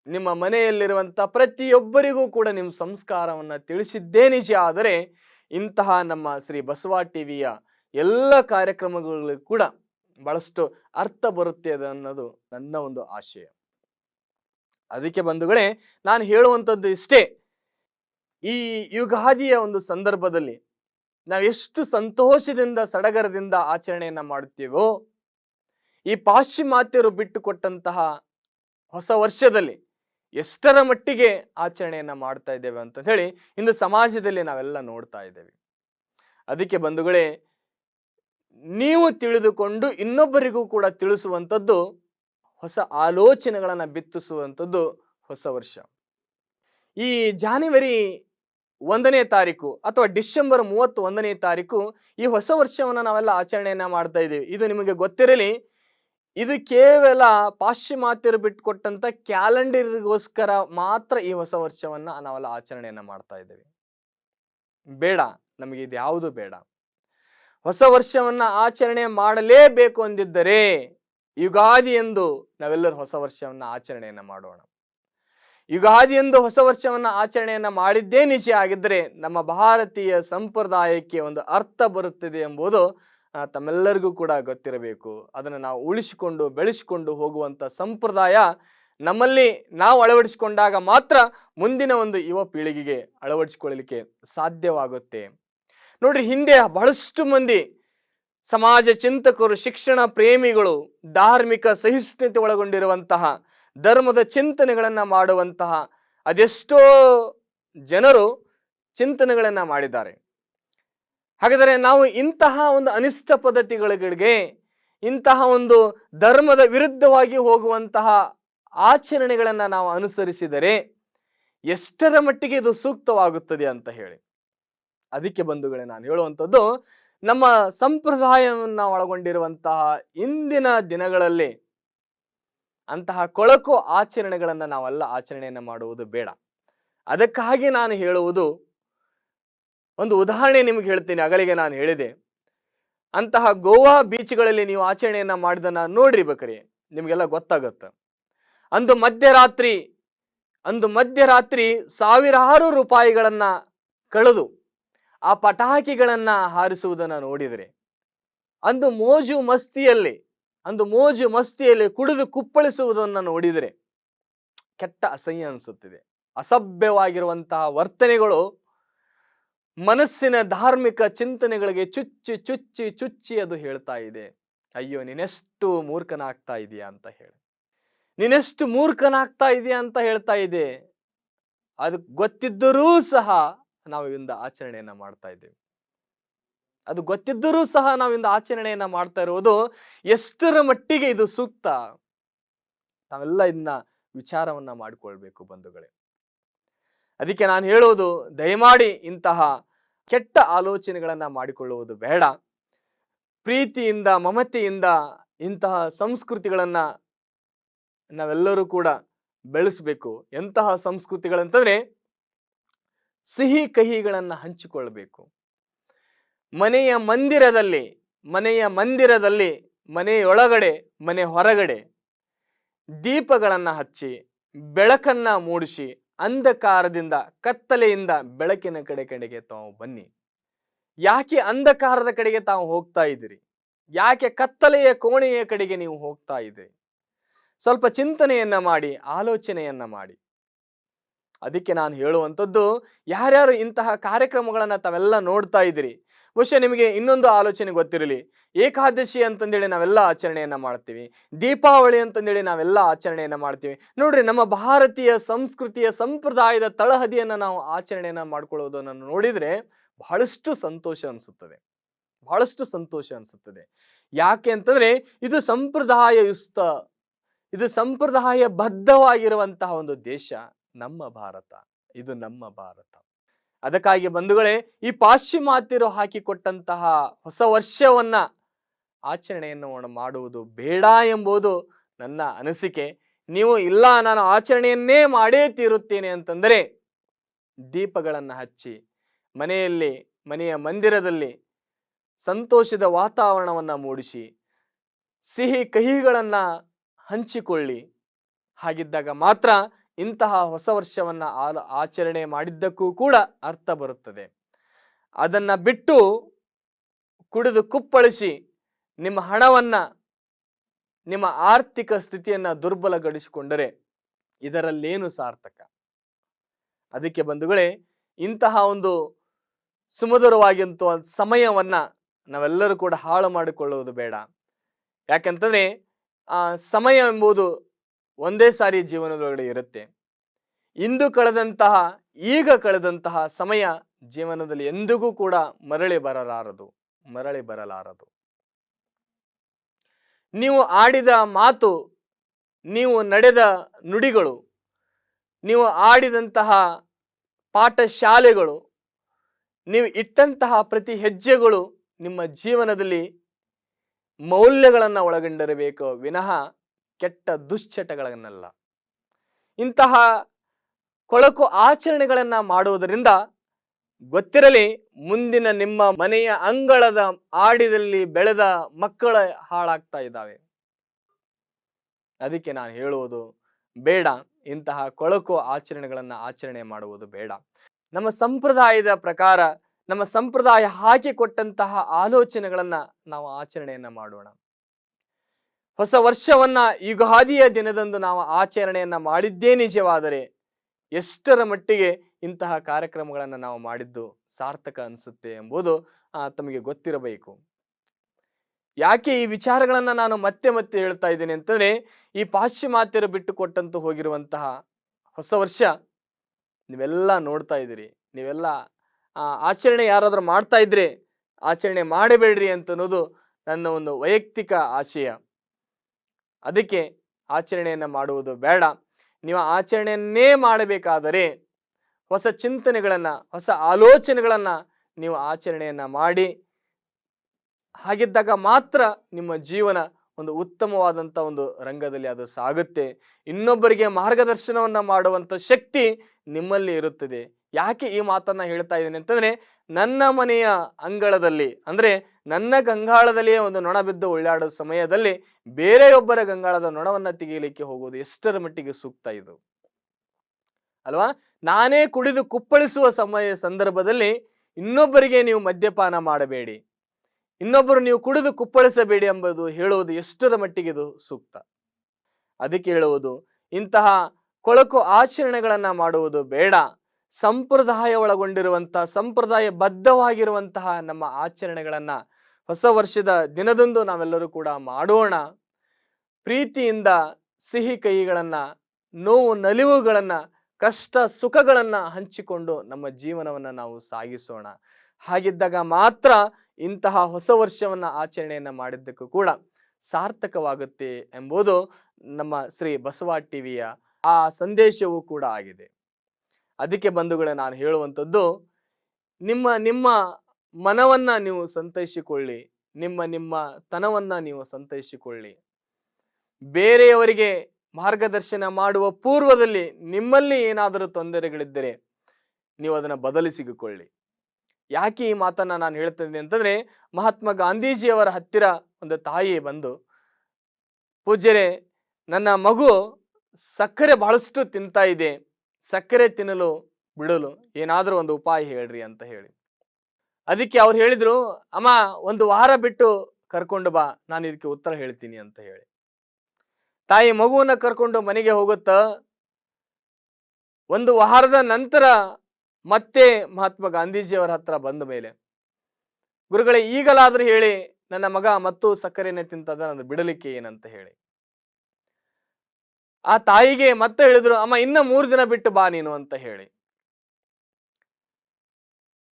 ನಿಮ್ಮ ಮನೆಯಲ್ಲಿರುವಂಥ ಪ್ರತಿಯೊಬ್ಬರಿಗೂ ಕೂಡ ನಿಮ್ಮ ಸಂಸ್ಕಾರವನ್ನು ತಿಳಿಸಿದ್ದೇ ನಿಜ ಆದರೆ ಇಂತಹ ನಮ್ಮ ಶ್ರೀ ಬಸವ ಟಿವಿಯ ಎಲ್ಲ ಕಾರ್ಯಕ್ರಮಗಳು ಕೂಡ ಬಹಳಷ್ಟು ಅರ್ಥ ಬರುತ್ತೆ ಅನ್ನೋದು ನನ್ನ ಒಂದು ಆಶಯ. ಅದಕ್ಕೆ ಬಂಧುಗಳೇ, ನಾನು ಹೇಳುವಂಥದ್ದು ಇಷ್ಟೇ. ಈ ಯುಗಾದಿಯ ಒಂದು ಸಂದರ್ಭದಲ್ಲಿ ನಾವೆಷ್ಟು ಸಂತೋಷದಿಂದ, ಸಡಗರದಿಂದ ಆಚರಣೆಯನ್ನು ಮಾಡುತ್ತೇವೋ, ಈ ಪಾಶ್ಚಿಮಾತ್ಯರು ಬಿಟ್ಟುಕೊಟ್ಟಂತಹ ಹೊಸ ವರ್ಷದಲ್ಲಿ ಎಷ್ಟರ ಮಟ್ಟಿಗೆ ಆಚರಣೆಯನ್ನು ಮಾಡ್ತಾ ಇದ್ದೇವೆ ಅಂತ ಹೇಳಿ ಇಂದು ಸಮಾಜದಲ್ಲಿ ನಾವೆಲ್ಲ ನೋಡ್ತಾ ಇದ್ದೇವೆ. ಅದಕ್ಕೆ ಬಂಧುಗಳೇ, ನೀವು ತಿಳಿದುಕೊಂಡು ಇನ್ನೊಬ್ಬರಿಗೂ ಕೂಡ ತಿಳಿಸುವಂಥದ್ದು, ಹೊಸ ಆಲೋಚನೆಗಳನ್ನು ಬಿತ್ತಿಸುವಂಥದ್ದು ಹೊಸ ವರ್ಷ. ಈ ಜಾನ್ವರಿ ಒಂದನೇ ತಾರೀಕು ಅಥವಾ ಡಿಸೆಂಬರ್ ಮೂವತ್ತು ಒಂದನೇ ತಾರೀಕು ಈ ಹೊಸ ವರ್ಷವನ್ನು ನಾವೆಲ್ಲ ಆಚರಣೆಯನ್ನು ಮಾಡ್ತಾ ಇದ್ದೀವಿ. ಇದು ನಿಮಗೆ ಗೊತ್ತಿರಲಿ ಇದು ಕೇವಲ ಪಾಶ್ಚಿಮಾತ್ಯರು ಬಿಟ್ಟುಕೊಟ್ಟಂತ ಕ್ಯಾಲೆಂಡರ್ಗೋಸ್ಕರ ಮಾತ್ರ ಈ ಹೊಸ ವರ್ಷವನ್ನ ನಾವೆಲ್ಲ ಆಚರಣೆಯನ್ನ ಮಾಡ್ತಾ ಇದ್ದೇವೆ. ಬೇಡ, ನಮಗೆ ಇದು ಯಾವುದು ಬೇಡ. ಹೊಸ ವರ್ಷವನ್ನ ಆಚರಣೆ ಮಾಡಲೇಬೇಕು ಅಂದಿದ್ದರೆ ಯುಗಾದಿ ಎಂದು ನಾವೆಲ್ಲರೂ ಹೊಸ ವರ್ಷವನ್ನ ಆಚರಣೆಯನ್ನ ಮಾಡೋಣ. ಯುಗಾದಿ ಎಂದು ಹೊಸ ವರ್ಷವನ್ನ ಆಚರಣೆಯನ್ನ ಮಾಡಿದ್ದೇ ನಿಜ ಆಗಿದ್ದರೆ ನಮ್ಮ ಭಾರತೀಯ ಸಂಪ್ರದಾಯಕ್ಕೆ ಒಂದು ಅರ್ಥ ಬರುತ್ತದೆ ಎಂಬುದು ತಮ್ಮೆಲ್ಲರಿಗೂ ಕೂಡ ಗೊತ್ತಿರಬೇಕು. ಅದನ್ನು ನಾವು ಉಳಿಸಿಕೊಂಡು, ಬೆಳೆಸಿಕೊಂಡು ಹೋಗುವಂಥ ಸಂಪ್ರದಾಯ ನಮ್ಮಲ್ಲಿ ನಾವು ಅಳವಡಿಸಿಕೊಂಡಾಗ ಮಾತ್ರ ಮುಂದಿನ ಒಂದು ಯುವ ಪೀಳಿಗೆಗೆ ಅಳವಡಿಸಿಕೊಳ್ಳಲಿಕ್ಕೆ ಸಾಧ್ಯವಾಗುತ್ತೆ. ನೋಡ್ರಿ, ಹಿಂದೆ ಬಹಳಷ್ಟು ಮಂದಿ ಸಮಾಜ ಚಿಂತಕರು, ಶಿಕ್ಷಣ ಪ್ರೇಮಿಗಳು, ಧಾರ್ಮಿಕ ಸಹಿಷ್ಣುತೆ ಒಳಗೊಂಡಿರುವಂತಹ, ಧರ್ಮದ ಚಿಂತನೆಗಳನ್ನು ಮಾಡುವಂತಹ ಅದೆಷ್ಟೋ ಜನರು ಚಿಂತನೆಗಳನ್ನು ಮಾಡಿದ್ದಾರೆ. ಹಾಗಾದರೆ ನಾವು ಇಂತಹ ಒಂದು ಅನಿಷ್ಟ ಪದ್ಧತಿಗಳಿಗೆ, ಇಂತಹ ಒಂದು ಧರ್ಮದ ವಿರುದ್ಧವಾಗಿ ಹೋಗುವಂತಹ ಆಚರಣೆಗಳನ್ನು ನಾವು ಅನುಸರಿಸಿದರೆ ಎಷ್ಟರ ಮಟ್ಟಿಗೆ ಇದು ಸೂಕ್ತವಾಗುತ್ತದೆ ಅಂತ ಹೇಳಿ. ಅದಕ್ಕೆ ಬಂಧುಗಳೇ, ನಾನು ಹೇಳುವಂಥದ್ದು ನಮ್ಮ ಸಂಪ್ರದಾಯವನ್ನು ಒಳಗೊಂಡಿರುವಂತಹ ಇಂದಿನ ದಿನಗಳಲ್ಲಿ ಅಂತಹ ಕೊಳಕು ಆಚರಣೆಗಳನ್ನು ನಾವೆಲ್ಲ ಆಚರಣೆಯನ್ನು ಮಾಡುವುದು ಬೇಡ. ಅದಕ್ಕಾಗಿ ನಾನು ಹೇಳುವುದು ಒಂದು ಉದಾಹರಣೆ ನಿಮ್ಗೆ ಹೇಳ್ತೀನಿ, ಅಗಲಿಗೆ ನಾನು ಹೇಳಿದೆ. ಅಂತಹ ಗೋವಾ ಬೀಚ್ಗಳಲ್ಲಿ ನೀವು ಆಚರಣೆಯನ್ನು ಮಾಡಿದನ್ನ ನೋಡ್ರಿ ಬೇಕ್ರಿ, ನಿಮಗೆಲ್ಲ ಗೊತ್ತಾಗತ್ತೆ. ಅಂದು ಮಧ್ಯರಾತ್ರಿ ಅಂದು ಮಧ್ಯರಾತ್ರಿ ಸಾವಿರಾರು ರೂಪಾಯಿಗಳನ್ನು ಕಳೆದು ಆ ಪಟಾಕಿಗಳನ್ನು ಹಾರಿಸುವುದನ್ನು ನೋಡಿದರೆ. ಅಂದು ಮೋಜು ಮಸ್ತಿಯಲ್ಲಿ, ಅಂದು ಮೋಜು ಮಸ್ತಿಯಲ್ಲಿ ಕುಡಿದು ಕುಪ್ಪಳಿಸುವುದನ್ನು ನೋಡಿದರೆ. ಕೆಟ್ಟ ಅಸಹ್ಯ ಅನಿಸುತ್ತಿದೆ. ಅಸಭ್ಯವಾಗಿರುವಂತಹ ವರ್ತನೆಗಳು ಮನಸ್ಸಿನ ಧಾರ್ಮಿಕ ಚಿಂತನೆಗಳಿಗೆ ಚುಚ್ಚಿ ಚುಚ್ಚಿ ಚುಚ್ಚಿ ಅದು ಹೇಳ್ತಾ ಇದೆ. ಅಯ್ಯೋ, ನೀನೆಷ್ಟು ಮೂರ್ಖನಾಗ್ತಾ ಇದೀಯಾ ಅಂತ ಹೇಳಿ. ನೀನೆಷ್ಟು ಮೂರ್ಖನಾಗ್ತಾ ಇದೆಯಾ ಅಂತ ಹೇಳ್ತಾ ಇದೆ. ಅದು ಗೊತ್ತಿದ್ದರೂ ಸಹ ನಾವು ಇಂದ ಆಚರಣೆಯನ್ನ ಮಾಡ್ತಾ ಇದ್ದೇವೆ. ಅದು ಗೊತ್ತಿದ್ದರೂ ಸಹ ನಾವಿಂದ ಆಚರಣೆಯನ್ನ ಮಾಡ್ತಾ ಇರುವುದು ಎಷ್ಟರ ಮಟ್ಟಿಗೆ ಇದು ಸೂಕ್ತ? ನಾವೆಲ್ಲ ಇದನ್ನ ವಿಚಾರವನ್ನ ಮಾಡಿಕೊಳ್ಬೇಕು ಬಂಧುಗಳೇ. ಅದಕ್ಕೆ ನಾನು ಹೇಳೋದು ದಯಮಾಡಿ ಇಂತಹ ಕೆಟ್ಟ ಆಲೋಚನೆಗಳನ್ನು ಮಾಡಿಕೊಳ್ಳುವುದು ಬೇಡ. ಪ್ರೀತಿಯಿಂದ, ಮಮತೆಯಿಂದ ಇಂತಹ ಸಂಸ್ಕೃತಿಗಳನ್ನು ನಾವೆಲ್ಲರೂ ಕೂಡ ಬೆಳೆಸಬೇಕು. ಎಂತಹ ಸಂಸ್ಕೃತಿಗಳಂತಂದರೆ ಸಿಹಿ ಕಹಿಗಳನ್ನು ಹಂಚಿಕೊಳ್ಳಬೇಕು ಮನೆಯ ಮಂದಿರದಲ್ಲಿ ಮನೆಯ ಮಂದಿರದಲ್ಲಿ, ಮನೆಯೊಳಗಡೆ, ಮನೆ ಹೊರಗಡೆ ದೀಪಗಳನ್ನು ಹಚ್ಚಿ, ಬೆಳಕನ್ನು ಮೂಡಿಸಿ ಅಂಧಕಾರದಿಂದ, ಕತ್ತಲೆಯಿಂದ ಬೆಳಕಿನ ಕಡೆ ಕಡೆಗೆ ತಾವು ಬನ್ನಿ. ಯಾಕೆ ಅಂಧಕಾರದ ಕಡೆಗೆ ತಾವು ಹೋಗ್ತಾ ಇದ್ದೀರಿ? ಯಾಕೆ ಕತ್ತಲೆಯ ಕೋಣೆಯ ಕಡೆಗೆ ನೀವು ಹೋಗ್ತಾ ಇದ್ದೀರಿ? ಸ್ವಲ್ಪ ಚಿಂತನೆಯನ್ನ ಮಾಡಿ, ಆಲೋಚನೆಯನ್ನ ಮಾಡಿ. ಅದಕ್ಕೆ ನಾನು ಹೇಳುವಂಥದ್ದು, ಯಾರ್ಯಾರು ಇಂತಹ ಕಾರ್ಯಕ್ರಮಗಳನ್ನು ತಾವೆಲ್ಲ ನೋಡ್ತಾ ಇದ್ದೀರಿ, ಬಹುಶಃ ನಿಮಗೆ ಇನ್ನೊಂದು ಆಲೋಚನೆ ಗೊತ್ತಿರಲಿ. ಏಕಾದಶಿ ಅಂತಂದೇಳಿ ನಾವೆಲ್ಲ ಆಚರಣೆಯನ್ನು ಮಾಡ್ತೀವಿ, ದೀಪಾವಳಿ ಅಂತಂದೇಳಿ ನಾವೆಲ್ಲ ಆಚರಣೆಯನ್ನು ಮಾಡ್ತೀವಿ. ನೋಡ್ರಿ, ನಮ್ಮ ಭಾರತೀಯ ಸಂಸ್ಕೃತಿಯ ಸಂಪ್ರದಾಯದ ತಳಹದಿಯನ್ನು ನಾವು ಆಚರಣೆಯನ್ನು ಮಾಡ್ಕೊಳ್ಳೋದನ್ನು ನೋಡಿದರೆ ಬಹಳಷ್ಟು ಸಂತೋಷ ಅನಿಸುತ್ತದೆ. ಬಹಳಷ್ಟು ಸಂತೋಷ ಅನಿಸುತ್ತದೆ. ಯಾಕೆ ಅಂತಂದರೆ, ಇದು ಸಂಪ್ರದಾಯಯುಸ್ತ, ಇದು ಸಂಪ್ರದಾಯ ಬದ್ಧವಾಗಿರುವಂತಹ ಒಂದು ದೇಶ. ನಮ್ಮ ಭಾರತ, ಇದು ನಮ್ಮ ಭಾರತ. ಅದಕ್ಕಾಗಿ ಬಂಧುಗಳೇ, ಈ ಪಾಶ್ಚಿಮಾತ್ಯರು ಹಾಕಿಕೊಟ್ಟಂತಹ ಹೊಸ ವರ್ಷವನ್ನ ಆಚರಣೆಯನ್ನು ಮಾಡ- ಮಾಡುವುದು ಬೇಡ ಎಂಬುದು ನನ್ನ ಅನಿಸಿಕೆ. ನೀವು ಇಲ್ಲ, ನಾನು ಆಚರಣೆಯನ್ನೇ ಮಾಡೇ ತೀರುತ್ತೇನೆ ಅಂತಂದರೆ, ದೀಪಗಳನ್ನು ಹಚ್ಚಿ, ಮನೆಯಲ್ಲಿ, ಮನೆಯ ಮಂದಿರದಲ್ಲಿ ಸಂತೋಷದ ವಾತಾವರಣವನ್ನು ಮೂಡಿಸಿ, ಸಿಹಿ ಕಹಿಗಳನ್ನು ಹಂಚಿಕೊಳ್ಳಿ. ಹಾಗಿದ್ದಾಗ ಮಾತ್ರ ಇಂತಹ ಹೊಸ ವರ್ಷವನ್ನು ಆಲ- ಆಚರಣೆ ಮಾಡಿದ್ದಕ್ಕೂ ಕೂಡ ಅರ್ಥ ಬರುತ್ತದೆ. ಅದನ್ನು ಬಿಟ್ಟು ಕುಡಿದು ಕುಪ್ಪಳಿಸಿ ನಿಮ್ಮ ಹಣವನ್ನು, ನಿಮ್ಮ ಆರ್ಥಿಕ ಸ್ಥಿತಿಯನ್ನು ದುರ್ಬಲಗೊಳಿಸಿಕೊಂಡರೆ ಇದರಲ್ಲೇನು ಸಾರ್ಥಕ? ಅದಕ್ಕೆ ಬಂಧುಗಳೇ, ಇಂತಹ ಒಂದು ಸುಮಧುರವಾಗಿಂತ ಸಮಯವನ್ನು ನಾವೆಲ್ಲರೂ ಕೂಡ ಹಾಳು ಮಾಡಿಕೊಳ್ಳುವುದು ಬೇಡ. ಯಾಕಂತಂದರೆ ಸಮಯ ಎಂಬುದು ಒಂದೇ ಸಾರಿ ಜೀವನದೊಳಗಡೆ ಇರುತ್ತೆ. ಇಂದು ಕಳೆದಂತಹ, ಈಗ ಕಳೆದಂತಹ ಸಮಯ ಜೀವನದಲ್ಲಿ ಎಂದಿಗೂ ಕೂಡ ಮರಳಿ ಬರಲಾರದು ಮರಳಿ ಬರಲಾರದು. ನೀವು ಆಡಿದ ಮಾತು, ನೀವು ನಡೆದ ನುಡಿಗಳು, ನೀವು ಆಡಿದಂತಹ ಪಾಠಶಾಲೆಗಳು, ನೀವು ಇಟ್ಟಂತಹ ಪ್ರತಿ ಹೆಜ್ಜೆಗಳು ನಿಮ್ಮ ಜೀವನದಲ್ಲಿ ಮೌಲ್ಯಗಳನ್ನು ಒಳಗೊಂಡಿರಬೇಕು. ವಿನಃ ಕೆಟ್ಟ ದುಶ್ಚಟಗಳನ್ನೆಲ್ಲ. ಇಂತಹ ಕೊಳಕು ಆಚರಣೆಗಳನ್ನು ಮಾಡುವುದರಿಂದ ಗೊತ್ತಿರಲಿ ಮುಂದಿನ ನಿಮ್ಮ ಮನೆಯ ಅಂಗಳದ ಆಡಿದಲ್ಲಿ ಬೆಳೆದ ಮಕ್ಕಳ ಹಾಳಾಗ್ತಾ ಇದ್ದಾವೆ. ಅದಕ್ಕೆ ನಾನು ಹೇಳುವುದು ಬೇಡ. ಇಂತಹ ಕೊಳಕು ಆಚರಣೆಗಳನ್ನು ಆಚರಣೆ ಮಾಡುವುದು ಬೇಡ. ನಮ್ಮ ಸಂಪ್ರದಾಯದ ಪ್ರಕಾರ ನಮ್ಮ ಸಂಪ್ರದಾಯ ಹಾಕಿಕೊಟ್ಟಂತಹ ಆಲೋಚನೆಗಳನ್ನು ನಾವು ಆಚರಣೆಯನ್ನು ಮಾಡೋಣ. ಹೊಸ ವರ್ಷವನ್ನ ಯುಗಾದಿಯ ದಿನದಂದು ನಾವು ಆಚರಣೆಯನ್ನ ಮಾಡಿದ್ದೇ ನಿಜವಾದರೆ ಎಷ್ಟರ ಮಟ್ಟಿಗೆ ಇಂತಹ ಕಾರ್ಯಕ್ರಮಗಳನ್ನು ನಾವು ಮಾಡಿದ್ದು ಸಾರ್ಥಕ ಅನಿಸುತ್ತೆ ಎಂಬುದು ತಮಗೆ ಗೊತ್ತಿರಬೇಕು. ಯಾಕೆ ಈ ವಿಚಾರಗಳನ್ನು ನಾನು ಮತ್ತೆ ಮತ್ತೆ ಹೇಳ್ತಾ ಇದ್ದೇನೆ ಅಂತಂದರೆ, ಈ ಪಾಶ್ಚಿಮಾತ್ಯರು ಬಿಟ್ಟು ಕೊಟ್ಟಂತೂ ಹೋಗಿರುವಂತಹ ಹೊಸ ವರ್ಷ ನೀವೆಲ್ಲ ನೋಡ್ತಾ ಇದ್ದೀರಿ. ನೀವೆಲ್ಲ ಆಚರಣೆ ಯಾರಾದರೂ ಮಾಡ್ತಾ ಇದ್ರೆ ಆಚರಣೆ ಮಾಡಬೇಡ್ರಿ ಅಂತ ಅನ್ನೋದು ನನ್ನ ಒಂದು ವೈಯಕ್ತಿಕ ಆಶಯ. ಅದಕ್ಕೆ ಆಚರಣೆಯನ್ನು ಮಾಡುವುದು ಬೇಡ. ನೀವು ಆಚರಣೆಯನ್ನೇ ಮಾಡಬೇಕಾದರೆ ಹೊಸ ಚಿಂತನೆಗಳನ್ನು, ಹೊಸ ಆಲೋಚನೆಗಳನ್ನು ನೀವು ಆಚರಣೆಯನ್ನು ಮಾಡಿ. ಹಾಗಿದ್ದಾಗ ಮಾತ್ರ ನಿಮ್ಮ ಜೀವನ ಒಂದು ಉತ್ತಮವಾದಂಥ ಒಂದು ರಂಗದಲ್ಲಿ ಅದು ಸಾಗುತ್ತೆ. ಇನ್ನೊಬ್ಬರಿಗೆ ಮಾರ್ಗದರ್ಶನವನ್ನು ಮಾಡುವಂಥ ಶಕ್ತಿ ನಿಮ್ಮಲ್ಲಿ ಇರುತ್ತದೆ. ಯಾಕೆ ಈ ಮಾತನ್ನ ಹೇಳ್ತಾ ಇದ್ದೀನಿ ಅಂತಂದ್ರೆ, ನನ್ನ ಮನೆಯ ಅಂಗಳದಲ್ಲಿ, ಅಂದ್ರೆ ನನ್ನ ಗಂಗಾಳದಲ್ಲಿಯೇ ಒಂದು ನೊಣ ಬಿದ್ದು ಉಳ್ಳಾಡೋ ಸಮಯದಲ್ಲಿ ಬೇರೆಯೊಬ್ಬರ ಗಂಗಾಳದ ನೊಣವನ್ನು ತೆಗೆಯಲಿಕ್ಕೆ ಹೋಗುವುದು ಎಷ್ಟರ ಮಟ್ಟಿಗೆ ಸೂಕ್ತ ಇದು. ಅಲ್ವಾ? ನಾನೇ ಕುಡಿದು ಕುಪ್ಪಳಿಸುವ ಸಮಯ ಸಂದರ್ಭದಲ್ಲಿ ಇನ್ನೊಬ್ಬರಿಗೆ ನೀವು ಮದ್ಯಪಾನ ಮಾಡಬೇಡಿ. ಇನ್ನೊಬ್ಬರು ನೀವು ಕುಡಿದು ಕುಪ್ಪಳಿಸಬೇಡಿ ಎಂಬುದು ಹೇಳುವುದು ಎಷ್ಟರ ಮಟ್ಟಿಗೆ ಇದು ಸೂಕ್ತ. ಅದಕ್ಕೆ ಹೇಳುವುದು, ಇಂತಹ ಕೊಳಕು ಆಚರಣೆಗಳನ್ನು ಮಾಡುವುದು ಬೇಡ. ಸಂಪ್ರದಾಯ ಒಳಗೊಂಡಿರುವಂತಹ ಸಂಪ್ರದಾಯ ಬದ್ಧವಾಗಿರುವಂತಹ ನಮ್ಮ ಆಚರಣೆಗಳನ್ನ ಹೊಸ ವರ್ಷದ ದಿನದಂದು ನಾವೆಲ್ಲರೂ ಕೂಡ ಮಾಡೋಣ. ಪ್ರೀತಿಯಿಂದ ಸಿಹಿ ಕೈಗಳನ್ನ, ನೋವು ನಲಿವುಗಳನ್ನ, ಕಷ್ಟ ಸುಖಗಳನ್ನ ಹಂಚಿಕೊಂಡು ನಮ್ಮ ಜೀವನವನ್ನ ನಾವು ಸಾಗಿಸೋಣ. ಹಾಗಿದ್ದಾಗ ಮಾತ್ರ ಇಂತಹ ಹೊಸ ವರ್ಷವನ್ನ ಆಚರಣೆಯನ್ನ ಮಾಡಿದ್ದಕ್ಕೂ ಕೂಡ ಸಾರ್ಥಕವಾಗುತ್ತೆ ಎಂಬುದು ನಮ್ಮ ಶ್ರೀ ಬಸವ ಟಿವಿಯ ಆ ಸಂದೇಶವೂ ಕೂಡ ಆಗಿದೆ. ಅದಕ್ಕೆ ಬಂಧುಗಳೇ ನಾನು ಹೇಳುವಂಥದ್ದು, ನಿಮ್ಮ ನಿಮ್ಮ ಮನವನ್ನ ನೀವು ಸಂತೈಸಿಕೊಳ್ಳಿ. ನಿಮ್ಮ ನಿಮ್ಮ ತನವನ್ನು ನೀವು ಸಂತೈಸಿಕೊಳ್ಳಿ. ಬೇರೆಯವರಿಗೆ ಮಾರ್ಗದರ್ಶನ ಮಾಡುವ ಪೂರ್ವದಲ್ಲಿ ನಿಮ್ಮಲ್ಲಿ ಏನಾದರೂ ತೊಂದರೆಗಳಿದ್ದರೆ ನೀವು ಅದನ್ನು ಬದಲಿಸಿಕೊಳ್ಳಿ. ಯಾಕೆ ಈ ಮಾತನ್ನ ನಾನು ಹೇಳ್ತಿದ್ದೀನಿ ಅಂತಂದ್ರೆ, ಮಹಾತ್ಮ ಗಾಂಧೀಜಿಯವರ ಹತ್ತಿರ ಒಂದು ತಾಯಿ ಬಂದು, ಪೂಜ್ಯರೇ, ನನ್ನ ಮಗು ಸಕ್ಕರೆ ಬಹಳಷ್ಟು ತಿಂತಾ ಇದೆ. ಸಕ್ಕರೆ ತಿನ್ನಲು ಬಿಡಲು ಏನಾದರೂ ಒಂದು ಉಪಾಯ ಹೇಳ್ರಿ ಅಂತ ಹೇಳಿ. ಅದಕ್ಕೆ ಅವ್ರು ಹೇಳಿದ್ರು, ಅಮ್ಮ, ಒಂದು ವಾರ ಬಿಟ್ಟು ಕರ್ಕೊಂಡು ಬಾ, ನಾನು ಇದಕ್ಕೆ ಉತ್ತರ ಹೇಳ್ತೀನಿ ಅಂತ ಹೇಳಿ. ತಾಯಿ ಮಗುವನ್ನ ಕರ್ಕೊಂಡು ಮನೆಗೆ ಹೋಗುತ್ತ, ಒಂದು ವಾರದ ನಂತರ ಮತ್ತೆ ಮಹಾತ್ಮ ಗಾಂಧೀಜಿಯವರ ಹತ್ರ ಬಂದ ಮೇಲೆ, ಗುರುಗಳೇ, ಈಗಲಾದ್ರೂ ಹೇಳಿ, ನನ್ನ ಮಗ ಮತ್ತು ಸಕ್ಕರೆನೆ ತಿಂತದ ನಾನು ಬಿಡಲಿಕ್ಕೆ ಏನಂತ ಹೇಳಿ. ಆ ತಾಯಿಗೆ ಮತ್ತೆ ಹೇಳಿದ್ರು, ಅಮ್ಮ, ಇನ್ನ ಮೂರು ದಿನ ಬಿಟ್ಟು ಬಾ ನೀನು, ಅಂತ ಹೇಳಿ.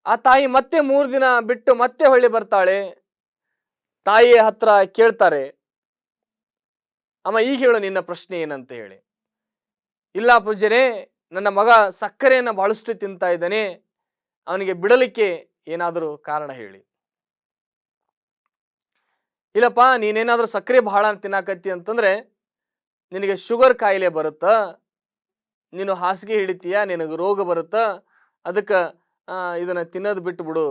ಆ ತಾಯಿ ಮತ್ತೆ ಮೂರು ದಿನ ಬಿಟ್ಟು ಮತ್ತೆ ಹೊಳ್ಳಿ ಬರ್ತಾಳೆ. ತಾಯಿಯ ಹತ್ರ ಕೇಳ್ತಾರೆ, ಅಮ್ಮ, ಈಗ ಹೇಳು ನಿನ್ನ ಪ್ರಶ್ನೆ ಏನಂತ ಹೇಳಿ. ಇಲ್ಲ ಪೂಜನೆ ನನ್ನ ಮಗ ಸಕ್ಕರೆಯನ್ನು ಬಹಳಷ್ಟು ತಿಂತಾ ಇದ್ದಾನೆ, ಅವನಿಗೆ ಬಿಡಲಿಕ್ಕೆ ಏನಾದರೂ ಕಾರಣ ಹೇಳಿ. ಇಲ್ಲಪ್ಪ, ನೀನೇನಾದ್ರೂ ಸಕ್ಕರೆ ಬಹಳ ತಿನ್ನಾಕತ್ತಿ ಅಂತಂದ್ರೆ ನಿನಗೆ ಶುಗರ್ ಕಾಯಿಲೆ ಬರುತ್ತಾ? ನೀನು ಹಾಸಿಗೆ ಹಿಡಿತೀಯ? ನಿನಗೆ ರೋಗ ಬರುತ್ತಾ? ಅದಕ್ಕೆ ಇದನ್ನು ತಿನ್ನೋದು ಬಿಟ್ಟು ಬಿಡು